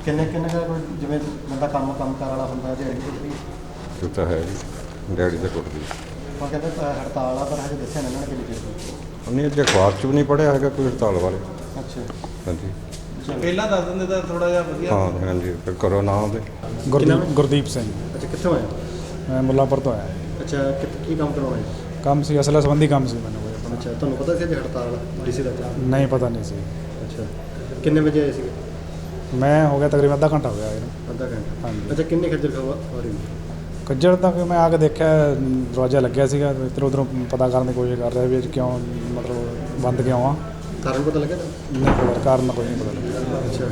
ਕਿੰਨੇ ਕਿੰਨੇ ਕੋਈ ਜਿਵੇਂ ਬੰਦਾ ਕੰਮ ਕੰਮ ਕਰਨ ਵਾਲਾ ਹੁੰਦਾ ਦਿਹਾੜੀ ਟੁੱਟਦੀ ਜੋ ਤਾਂ ਹੈ ਜੀ ਡੈਡੀ ਦੇ ਟੁੱਟਦੀ ਉਹ ਕਹਿੰਦੇ ਅ, ਹੜਤਾਲ ਆ ਪਰ ਹਜੇ ਦੱਸਿਆ ਨਾ ਇਹਨਾਂ ਨੇ ਕਿੰਨੀ ਚਿਰ ਦੀ ਉਹਨੇ ਅੱਜ ਅਖਬਾਰ 'ਚ ਵੀ ਨਹੀਂ ਪੜਿਆ ਹੈਗਾ ਕੋਈ ਹੜਤਾਲ ਬਾਰੇ। ਅੱਛਾ। ਹਾਂਜੀ। ਪਹਿਲਾਂ ਦੱਸ ਦਿੰਦੇ ਤਾਂ ਥੋੜਾ ਜਿਹਾ ਵਧੀਆ। ਹਾਂ ਹਾਂਜੀ ਫਿਰ ਕਰੋ ਨਾ ਉਹਦੇ। ਗੁਰਦੀਪ ਗੁਰਦੀਪ ਸਿੰਘ। ਅੱਛਾ ਕਿੱਥੋਂ ਆਏ ਮੈਂ ਮੁੱਲਾਪੁਰ ਤੋਂ ਆਇਆ। ਅੱਛਾ ਕਿ- ਕੀ ਕੰਮ ਕਰਾਉਣਾ ਹੈ ਕੰਮ ਸੀ ਅਸਲਾ ਸੰਬੰਧੀ ਕੰਮ ਸੀ ਮੈਨੂੰ ਕੋਈ ਆਪਣਾ ਅੱਛਾ ਤੁਹਾਨੂੰ ਪਤਾ ਸੀ ਅੱਜ ਹੜਤਾਲ ਡੀਸੀ ਦਾ ਨਹੀਂ ਪਤਾ ਨਹੀਂ ਸੀ। ਅੱਛਾ ਕਿੰਨੇ ਵਜੇ ਆਏ ਸੀਗੇ? ਮੈਂ ਹੋ ਗਿਆ ਤਕਰੀਬਨ ਅੱਧਾ ਘੰਟਾ ਹੋ ਗਿਆ ਇਹਨੂੰ ਅੱਧਾ ਘੰਟਾ। ਹਾਂਜੀ। ਅੱਛਾ ਕਿੰਨੀ ਖੱਜਲ ਖੁਆਰੀ ਹੁੰਦੀ ਕੱਜੜ ਤੱਕ ਮੈਂ ਆ ਕੇ ਦੇਖਿਆ ਅਮ, ਦਰਵਾਜ਼ਾ ਲੱਗਿਆ ਸੀਗਾ ਇੱਧਰ ਉੱਧਰੋਂ ਪਤਾ ਕਰਨ ਦੀ ਕੋਸ਼ਿਸ਼ ਕਰ ਰਿਹਾ ਵੀ 'ਚ ਕਿਉਂ ਮਤਲਬ ਬੰਦ ਕਿਉਂ ਆ। ਕਾਰਨ ਪਤਾ ਲੱਗਿਆ? ਨਹੀਂ ਪਤਾ ਕਾਰਨ ਕੋਈ ਨਹੀਂ ਪਤਾ ਲੱਗਿਆ। ਅੱਛਾ।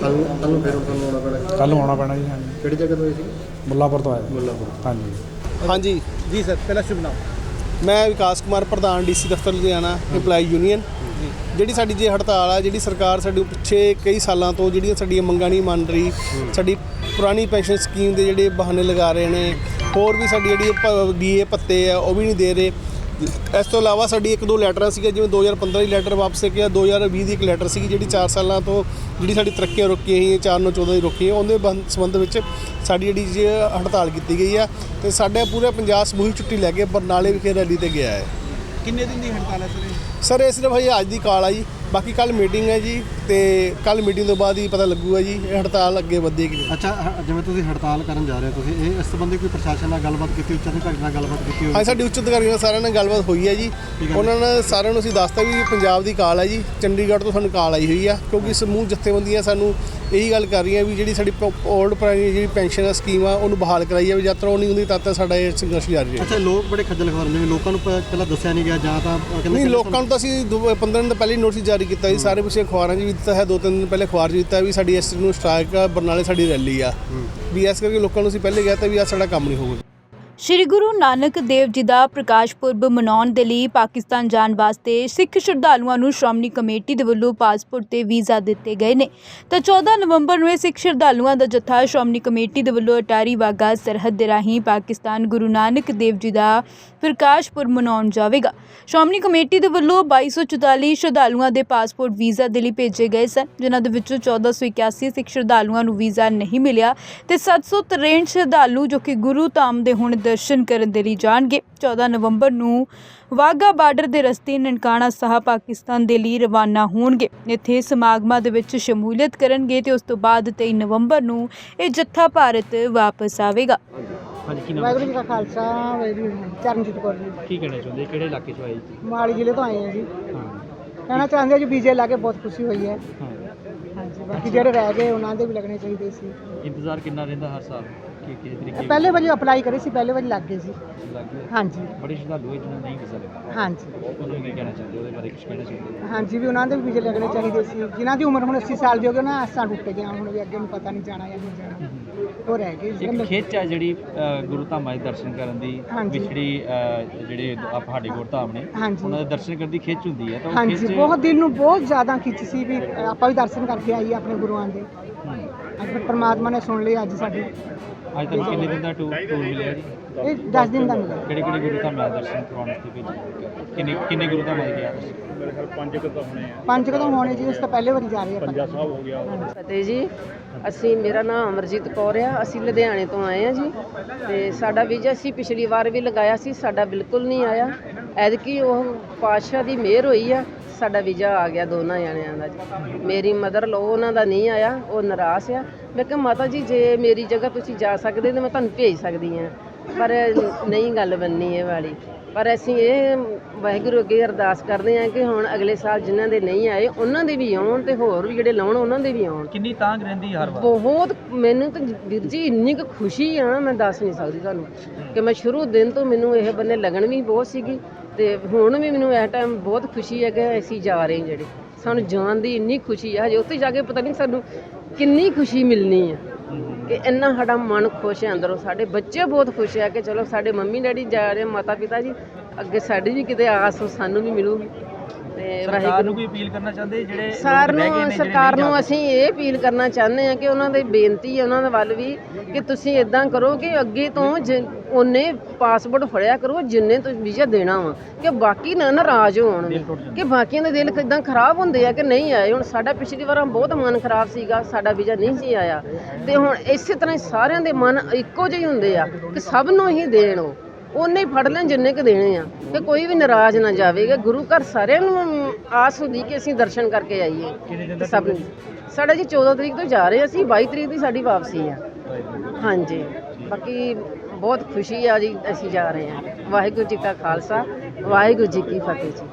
ਕੱਲ ਨੂੰ ਕੱਲ ਨੂੰ ਫਿਰ ਤੁਹਾਨੂੰ ਆਉਣਾ ਪੈਣਾ? ਕੱਲ ਨੂੰ ਆਉਣਾ ਪੈਣਾ ਜੀ ਹਾਂਜੀ। ਕਿਹੜੀ ਜਗ੍ਹਾ ਤੋਂ ਆਏ ਸੀ? ਮੁੱਲਾਪੁਰ ਤੋਂ ਆਇਆ ਮੁੱਲਾਪੁਰ। ਹਾਂਜੀ। ਹਾਂਜੀ। ਜੀ ਸਰ ਪਹਿਲਾ ਸ਼ੁਭ ਨਾਮ। ਮੈਂ ਵਿਕਾਸ ਕੁਮਾਰ ਪ੍ਰਧਾਨ ਡੀਸੀ ਦਫ਼ਤਰ ਲੁਧਿਆਣਾ EMPLOYE ਯੂਨੀਅਨ ਜਿਹੜੀ ਸਾਡੀ ਜੇ ਹੜਤਾਲ ਆ ਜਿਹੜੀ ਸਰਕਾਰ ਸਾਡੇ ਪਿੱਛੇ ਕਈ ਸਾਲਾਂ ਤੋਂ ਜਿਹੜੀਆਂ ਸਾਡੀਆਂ ਮੰਗਾਂ ਨਹੀਂ ਮੰਨ ਰਹੀ ਸਾਡੀ ਪੁਰਾਣੀ ਪੈਨਸ਼ਨ ਸਕੀਮ ਦੇ ਜਿਹੜੇ ਬਹਾਨੇ ਲਗਾ ਰਹੇ ਨੇ ਹੋਰ ਵੀ ਸਾਡੀ ਜਿਹੜੀ ਡੀਏ ਪੱਤੇ ਆ ਉਹ ਵੀ ਨਹੀਂ ਦੇ ਰਹੇ। ਇਸ ਤੋਂ ਇਲਾਵਾ ਸਾਡੀ ਇੱਕ ਦੋ ਲੈਟਰਾਂ ਸੀਗੀਆਂ ਜਿਵੇਂ 2015 ਦੀ ਲੈਟਰ ਵਾਪਸ ਗਿਆ 2020 ਦੀ ਇੱਕ ਲੈਟਰ ਸੀਗੀ ਜਿਹੜੀ 4 ਸਾਲਾਂ ਤੋਂ ਜਿਹੜੀ ਸਾਡੀ ਤਰੱਕੀਆਂ ਰੁਕੀਆਂ ਸੀ 4 ਨੂੰ 14 ਦੀ ਰੁਕੀ ਉਹਦੇ ਬੰਦ- ਸੰਬੰਧ ਵਿੱਚ ਸਾਡੀ ਜਿਹੜੀ ਜੀ ਹੜਤਾਲ ਕੀਤੀ ਗਈ ਆ ਤੇ ਸਾਡੇ ਪੂਰੇ ਪੰਜਾਬ ਸਮੂਹਿਕ ਛੁੱਟੀ ਲੈ ਕੇ ਬਰਨਾਲੇ ਵਿਖੇ ਰੈਲੀ ਤੇ ਗਿਆ ਹੈ। ਕਿੰਨੇ ਦਿਨ ਦੀ ਹੜਤਾਲ ਹੈ ਸਰ ਸਰ ਇਹ ਸਿਰਫ ਹਜੇ ਅੱਜ ਦੀ ਕਾਲ ਆ ਜੀ। ਬਾਕੀ ਕੱਲ ਮੀਟਿੰਗ ਹੈ ਜੀ ਤੇ ਕੱਲ ਮੀਟਿੰਗ ਤੋਂ ਬਾਅਦ ਹੀ ਪਤਾ ਲੱਗੂਗਾ ਜੀ ਇਹ ਹੜਤਾਲ ਅੱਗੇ ਵਧੇਗੀ। ਅੱਛਾ ਹ- ਜਿਵੇਂ ਤੁਸੀਂ ਹੜਤਾਲ ਕਰਨ ਜਾ ਰਹੇ ਹੋ ਤੁਸੀਂ ਇਹ ਇਸ ਸੰਬੰਧੀ ਕੋਈ ਪ੍ਰਸ਼ਾਸਨ ਨਾਲ ਗੱਲਬਾਤ ਕੀਤੀ ਉੱਚ ਅਧਿਕਾਰੀ ਨਾਲ ਗੱਲਬਾਤ ਕੀਤੀ ਹੋਈ? ਹਾਂ ਸਾਡੀ ਉੱਚ ਅਧਿਕਾਰੀਆਂ ਨਾਲ ਸਾਰਿਆਂ ਨਾਲ ਗੱਲਬਾਤ ਹੋਈ ਹੈ ਜੀ। ਉਹਨਾਂ ਨੇ ਸਾਰਿਆਂ ਨੂੰ ਅਸੀਂ ਦੱਸਤਾ ਵੀ ਪੰਜਾਬ ਦੀ ਕਾਲ ਹੈ ਜੀ ਚੰਡੀਗੜ੍ਹ ਤੋਂ ਸਾਨੂੰ ਕਾਲ ਆਈ ਹੋਈ ਆ ਕਿਉਂਕਿ ਸਮੂਹ ਜਥੇਬੰਦੀਆਂ ਸਾਨੂੰ ਇਹੀ ਗੱਲ ਕਰ ਰਹੀਆਂ ਵੀ ਜਿਹੜੀ ਸਾਡੀ ਓਲਡ ਪੁਰਾਣੀ ਜਿਹੜੀ ਪੈਨਸ਼ਨ ਸਕੀਮ ਆ ਉਹਨੂੰ ਬਹਾਲ ਕਰਾਈ ਜਾਵੇ ਜਦ ਤੱਕ ਉਹ ਨਹੀਂ ਹੁੰਦੀ ਤਦ ਤੱਕ ਸਾਡਾ ਇਹ ਸੰਘਰਸ਼ ਜਾਰੀ ਰਹੇਗਾ ਅੱਛਾ ਲੋਕ ਬੜੇ ਖੱਜਲ ਖਵਾਰ ਜਿਵੇਂ ਲੋਕਾਂ ਨੂੰ ਪ- ਪਹਿਲਾਂ ਦੱਸਿਆ ਨਹੀਂ ਗਿਆ ਜਾਂ ਤਾਂ ਕਹਿੰਦੇ ਨਹੀਂ ਲੋਕਾਂ ਨੂੰ ਤਾਂ ਅਸੀਂ 15 ਦਿਨ ਤੋਂ ਪਹਿਲੇ ਹੀ ਨੋਟਿਸ ਜਾਰੀ ਕੀਤਾ ਜੀ ਸਾਰੇ ਪਿਛੇ ਅਖਬਾਰਾਂ 'ਚ ਵੀ ਦਿੱਤਾ ਹੈ ਦੋ ਤਿੰਨ ਦਿਨ ਪਹਿਲੇ ਅਖਬਾਰ 'ਚ ਦਿੱਤਾ ਵੀ ਸਾਡੀ ਇਸ ਨੂੰ ਸਟ੍ਰਾਈਕ ਆ ਬਰਨਾਲੇ ਸਾਡੀ ਰੈਲੀ ਆ। ਵੀ ਇਸ ਕਰਕੇ ਲੋਕਾਂ ਨੂੰ ਅਸੀਂ ਪਹਿਲੇ ਕਹਿ ਤਾ ਵੀ ਆ ਸਾਡਾ ਕੰਮ ਨਹੀਂ ਹੋਊਗਾ। ਸ਼੍ਰੀ ਗੁਰੂ ਨਾਨਕ ਦੇਵ ਜੀ ਦਾ ਪ੍ਰਕਾਸ਼ ਪੁਰਬ ਮਨਾਉਣ ਦੇ ਲਈ ਪਾਕਿਸਤਾਨ ਜਾਣ ਵਾਸਤੇ ਸਿੱਖ ਸ਼ਰਧਾਲੂਆਂ ਨੂੰ ਸ਼੍ਰੋਮਣੀ ਕਮੇਟੀ ਦੇ ਵੱਲੋਂ ਪਾਸਪੋਰਟ ਤੇ ਵੀਜ਼ਾ ਦਿੱਤੇ ਗਏ ਨੇ। ਤਾਂ 14 ਨਵੰਬਰ ਨੂੰ ਇਹ ਸਿੱਖ ਸ਼ਰਧਾਲੂਆਂ ਦਾ ਜੱਥਾ ਸ਼੍ਰੋਮਣੀ ਕਮੇਟੀ ਦੇ ਵੱਲੋਂ ਅਟਾਰੀ ਵਾਗਾ ਸਰਹੱਦ ਦੇ ਰਾਹੀਂ ਪਾਕਿਸਤਾਨ ਗੁਰੂ ਨਾਨਕ ਦੇਵ ਜੀ ਦਾ ਪ੍ਰਕਾਸ਼ ਪੁਰਬ ਮਨਾਉਣ ਜਾਵੇਗਾ। ਸ਼੍ਰੋਮਣੀ ਕਮੇਟੀ ਦੇ ਵੱਲੋਂ 2244 ਸ਼ਰਧਾਲੂਆਂ ਦੇ ਪਾਸਪੋਰਟ ਵੀਜ਼ਾ ਦੇ ਲਈ ਭੇਜੇ ਗਏ ਸਨ, ਜਿਨ੍ਹਾਂ ਦੇ ਵਿੱਚੋਂ 1481 ਸਿੱਖ ਸ਼ਰਧਾਲੂਆਂ ਨੂੰ ਵੀਜ਼ਾ ਨਹੀਂ ਮਿਲਿਆ ਤੇ 763 ਸ਼ਰਧਾਲੂ ਜੋ ਕਿ ਗੁਰੂ ਧਾਮ ਦੇ ਹੁਣ ਦਰਸ਼ਨ ਕਰਨ ਦੇ ਲਈ ਜਾਣਗੇ। 14 ਨਵੰਬਰ ਨੂੰ ਵਾਗਾ ਬਾਰਡਰ ਦੇ ਰਸਤੇ ਨਨਕਾਣਾ ਸਾਹਿਬ ਪਾਕਿਸਤਾਨ ਦੇ ਲਈ ਰਵਾਨਾ ਹੋਣਗੇ। ਇੱਥੇ ਸਮਾਗਮਾਂ ਦੇ ਵਿੱਚ ਸ਼ਮੂਲੀਅਤ ਕਰਨਗੇ ਤੇ ਉਸ ਤੋਂ ਬਾਅਦ 23 ਨਵੰਬਰ ਨੂੰ ਇਹ ਜੱਥਾ ਭਾਰਤ ਵਾਪਸ ਆਵੇਗਾ। ਵਾਹਿਗੁਰੂ ਜੀ ਕਾ ਖਾਲਸਾ ਵਾਹਿਗੁਰੂ ਜੀ ਕੀ। ਚਰਨਜੀਤ ਕੌਰ ਜੀ। ਕੀ ਕਹਿਣਾ ਚਾਹੁੰਦੇ? ਕਿਹੜੇ ਇਲਾਕੇ ਚੋਂ ਆਏ ਜੀ? ਮੋਹਾਲੀ ਜ਼ਿਲ੍ਹੇ ਤੋਂ ਆਏ ਹਾਂ ਜੀ। ਹਾਂ। ਕਹਿਣਾ ਚਾਹੁੰਦੇ ਹਾਂ ਜੀ ਵੀਜ਼ੇ ਲਾ ਕੇ ਬਹੁਤ ਖੁਸ਼ੀ ਹੋਈ ਹੈ। ਹਾਂ। ਹਾਂਜੀ ਬਾਕੀ ਜਿਹੜੇ ਰਹਿ ਗਏ ਉਹਨਾਂ ਦੇ ਵੀ ਲੱਗਣੇ ਚਾਹੀਦੇ ਸੀ। ਇੰਤਜ਼ਾਰ ਕਿੰਨਾ ਰਹਿੰਦਾ ਹਰ ਸਾਲ? ਕਿ ਕਿਸ ਤਰੀਕੇ ਪਹਿਲੇ ਵਾਰੀ ਅਪਲਾਈ ਕਰੇ ਸੀ ਪਹਿਲੇ ਵਾਰੀ ਲੱਗ ਗਏ ਸੀ। ਲੱਗੇ ਹਾਂਜੀ। ਬੜੇ ਸ਼ਰਧਾਲੂ ਹੈ ਜਿਹਨਾਂ ਨਹੀਂ ਵੀਜ਼ਾ ਲੱਗਾ ਹਾਂਜੀ। ਉਹਨੂੰ ਕੀ ਕਹਿਣਾ ਚਾਹੁੰਦੇ ਉਹਦੇ ਬਾਰੇ ਕੁਝ ਕਹਿਣਾ ਚਾਹੁੰਦੇ ਹਾਂਜੀ ਵੀ ਉਹਨਾਂ ਦੇ ਵੀ ਵੀਜ਼ੇ ਲੱਗਣੇ ਚਾਹੀਦੇ ਸੀ। ਜਿਨ੍ਹਾਂ ਦੀ ਉਮਰ ਹੁਣ 80 ਸਾਲ ਦੀ ਹੋ ਗਈ ਉਹਨਾਂ ਆਸਾਂ ਟੁੱਟ ਗਿਆ ਹੁਣ ਵੀ ਅੱਗੇ ਨੂੰ ਪਤਾ ਨਹੀਂ ਜਾਣਾ ਜਾਂ ਨਹੀਂ ਜਾਣਾ। ਉਹ ਰਹਿ ਗਏ। ਇੱਕ ਖੇਚ ਹੈ ਜਿਹੜੀ ਅ, ਗੁਰੂ ਧਾਮਾਂ ਦੇ ਦਰਸ਼ਨ ਕਰਨ ਦੀ ਹਾਂਜੀ। ਵਿਛੜੀ ਅ, ਜਿਹੜੇ ਆ ਪਹਾੜੀ ਗੁਰੂ ਧਾਮ ਨੇ ਹਾਂਜੀ। ਉਹਨਾਂ ਦੇ ਦਰਸ਼ਨ ਕਰਨ ਦੀ ਖਿੱਚ ਹੁੰਦੀ ਹੈ। ਤਾਂ ਉਹ ਹਾਂਜੀ ਖਿੱਚ ਬਹੁਤ ਦਿਲ ਨੂੰ ਬਹੁਤ ਜ਼ਿਆਦਾ ਖਿੱਚ ਸੀ ਵੀ ਆਪਾਂ ਵੀ ਦਰਸ਼ਨ ਕਰਕੇ ਆਈਏ ਆਪਣੇ ਗੁਰੂਆਂ ਦੇ। ਅੱਜ ਫਿਰ ਪ੍ਰਮਾਤਮਾ ਨੇ ਸੁਣ ਲਈ ਅੱਜ ਸਾਡੀ ਅੱਜ ਤੱਕ ਕਿੰਨੇ ਦਿਨ ਦਾ ਟੂਰ ਟੂਰ ਮਿਲਿਆ ਜੀ? ਇਹ 10 ਦਿਨ ਦਾ ਮਿਲਿਆ। ਕਿਹੜੇ ਕਿਹੜੇ ਗੁਰੂ ਧਾਮਾਂ ਦੇ ਦਰਸ਼ਨ ਕਰਾਉਣ ਵਾਸਤੇ ਭੇਜੇ ਕਿੰਨੇ ਕਿੰਨੇ ਗੁਰੂ ਧਾਮਾਂ ਦੇ ਗਿਆ ਤੁਸੀਂ? ਪੰਜ ਕਦਮ ਹੋਣੇ ਜੀ ਇਸ ਤੋਂ ਪਹਿਲੇ ਵਾਰੀ ਜਾ ਰਹੇ ਆਪਾਂ ਫਤਿਹ ਜੀ ਅਸੀਂ ਮੇਰਾ ਨਾਮ ਅਮਰਜੀਤ ਕੌਰ ਆ ਅਸੀਂ ਲੁਧਿਆਣੇ ਤੋਂ ਆਏ ਆ ਜੀ। ਤੇ ਸਾਡਾ ਵੀਜ਼ਾ ਅਸੀਂ ਪਿਛਲੀ ਵਾਰ ਵੀ ਲਗਾਇਆ ਸੀ ਸਾਡਾ ਬਿਲਕੁਲ ਨਹੀਂ ਆਇਆ। ਐਤਕੀ ਉਹ ਪਾਤਸ਼ਾਹ ਦੀ ਮਿਹਰ ਹੋਈ ਆ ਸਾਡਾ ਵੀਜ਼ਾ ਆ ਗਿਆ ਦੋਨਾਂ ਜਣਿਆਂ ਦਾ ਜੀ। ਮੇਰੀ ਮਦਰ ਲੋ ਉਹਨਾਂ ਦਾ ਨਹੀਂ ਆਇਆ ਉਹ ਨਿਰਾਸ਼ ਆ। ਮੈਂ ਕਿਹਾ ਮਾਤਾ ਜੀ ਜੇ ਮੇਰੀ ਜਗ੍ਹਾ ਤੁਸੀਂ ਜਾ ਸਕਦੇ ਤਾਂ ਮੈਂ ਤੁਹਾਨੂੰ ਭੇਜ ਸਕਦੀ ਆ ਪਰ ਨਹੀਂ ਗੱਲ ਬੰਨੀ ਇਹ ਵਾਲੀ। ਪਰ ਅਸੀਂ ਇਹ ਵਾਹਿਗੁਰੂ ਅੱਗੇ ਅਰਦਾਸ ਕਰਦੇ ਹਾਂ ਕਿ ਹੁਣ ਅਗਲੇ ਸਾਲ ਜਿਨ੍ਹਾਂ ਦੇ ਨਹੀਂ ਆਏ ਉਹਨਾਂ ਦੇ ਵੀ ਆਉਣ ਤੇ ਹੋਰ ਵੀ ਜਿਹੜੇ ਲਾਉਣ ਉਹਨਾਂ ਦੇ ਵੀ ਆਉਣ। ਕਿੰਨੀ ਤਾਂਗ ਰਹਿੰਦੀ ਹਰ ਵਾਰ? ਬਹੁਤ ਮੈਨੂੰ ਤਾਂ ਵੀਰ ਜੀ ਇੰਨੀ ਕੁ ਖੁਸ਼ੀ ਆ ਮੈਂ ਦੱਸ ਨਹੀਂ ਸਕਦੀ ਤੁਹਾਨੂੰ। ਕਿ ਮੈਂ ਸ਼ੁਰੂ ਦਿਨ ਤੋਂ ਮੈਨੂੰ ਇਹ ਬੰਨੇ ਲੱਗਣ ਵੀ ਬਹੁਤ ਸੀਗੀ। ਤੇ ਹੁਣ ਵੀ ਮੈਨੂੰ ਇਹ ਟਾਈਮ ਬਹੁਤ ਖੁਸ਼ੀ ਹੈ ਕਿ ਅਸੀਂ ਜਾ ਰਹੇ ਹਾਂ ਜਿਹੜੇ। ਸਾਨੂੰ ਜਾਣ ਦੀ ਇੰਨੀ ਖੁਸ਼ੀ ਆ, ਹਜੇ ਉੱਥੇ ਜਾ ਕੇ ਪਤਾ ਨਹੀਂ ਸਾਨੂੰ ਕਿੰਨੀ ਖੁਸ਼ੀ ਮਿਲਣੀ ਆ। ਕਿ ਇੰਨਾ ਸਾਡਾ ਮਨ ਖੁਸ਼ ਹੈ ਅੰਦਰੋਂ, ਸਾਡੇ ਬੱਚੇ ਬਹੁਤ ਖੁਸ਼ ਹੈ ਕਿ ਚਲੋ ਸਾਡੇ ਮੰਮੀ ਡੈਡੀ ਜਾ ਰਹੇ ਮਾਤਾ ਪਿਤਾ ਜੀ, ਅੱਗੇ ਸਾਡੀ ਵੀ ਕਿਤੇ ਆਸ ਸਾਨੂੰ ਵੀ ਮਿਲੂਗੀ। ਤੇ ਸਰਕਾਰ ਨੂੰ ਕੋਈ ਅਪੀਲ ਕਰਨਾ ਚਾਹੁੰਦੇ ਜਿਹੜੇ ਲੋਕ ਸਰ ਰਹਿ ਗਏ ਨੂੰ ਸਰਕਾਰ ਨੂੰ ਅਸੀਂ ਇਹ ਅਪੀਲ ਕਰਨਾ ਚਾਹੁੰਦੇ ਹਾਂ ਕਿ ਉਹਨਾਂ ਦੀ ਬੇਨਤੀ ਹੈ ਉਹਨਾਂ ਦੇ ਵੱਲ ਵੀ ਕਿ ਤੁਸੀਂ ਇਦਾਂ ਕਰੋ ਕਿ ਅੱਗੇ ਤੋਂ ਉਹਨੇ ਪਾਸਪੋਰਟ ਫੜਿਆ ਕਰੋ ਜਿੰਨੇ ਤੁਸੀਂ ਵੀਜ਼ਾ ਦੇਣਾ ਵਾ ਕਿ ਬਾਕੀ ਨਾ ਨਾਰਾਜ਼ ਹੋਣ। ਕਿ ਬਾਕੀਆਂ ਦੇ ਦਿਲ ਕਿਦਾਂ ਖਰਾਬ ਹੁੰਦੇ ਆ ਕਿ ਨਹੀਂ ਆਏ। ਹੁਣ ਸਾਡਾ ਪਿਛਲੀ ਵਾਰ ਬਹੁਤ ਮਨ ਖਰਾਬ ਸੀਗਾ ਸਾਡਾ ਵੀਜ਼ਾ ਨਹੀਂ ਸੀ ਆਇਆ। ਤੇ ਹੁਣ ਇਸੇ ਤਰ੍ਹਾਂ ਸਾਰਿਆਂ ਦੇ ਮਨ ਇੱਕੋ ਜਿਹੇ ਹੁੰਦੇ ਆ ਕਿ ਸਭ ਨੂੰ ਹੀ ਦੇਣ ਉਹ। ਉਹਨੇ ਹੀ ਫੜ ਲੈਣ ਜਿੰਨੇ ਕ ਦੇਣੇ ਆ। ਕਿ ਕੋਈ ਵੀ ਨਾਰਾਜ਼ ਨਾ ਜਾਵੇਗਾ ਗੁਰੂ ਘਰ ਸਾਰਿਆਂ ਨੂੰ ਆਸ ਹੁੰਦੀ ਕਿ ਅਸੀਂ ਦਰਸ਼ਨ ਕਰਕੇ ਆਈਏ। ਤੇ ਸਭ ਨੂੰ ਸਾਡਾ ਜੀ 14 ਤਰੀਕ ਤੋਂ ਜਾ ਰਹੇ ਅਸੀਂ 22 ਤਰੀਕ ਦੀ ਸਾਡੀ ਵਾਪਸੀ ਆ। ਹਾਂਜੀ। ਬਾਕੀ ਬਹੁਤ ਖੁਸ਼ੀ ਆ ਜੀ ਅਸੀਂ ਜਾ ਰਹੇ ਹਾਂ ਵਾਹਿਗੁਰੂ ਜੀ ਕਾ ਖਾਲਸਾ ਵਾਹਿਗੁਰੂ ਜੀ ਕੀ ਫਤਿਹ ਜੀ।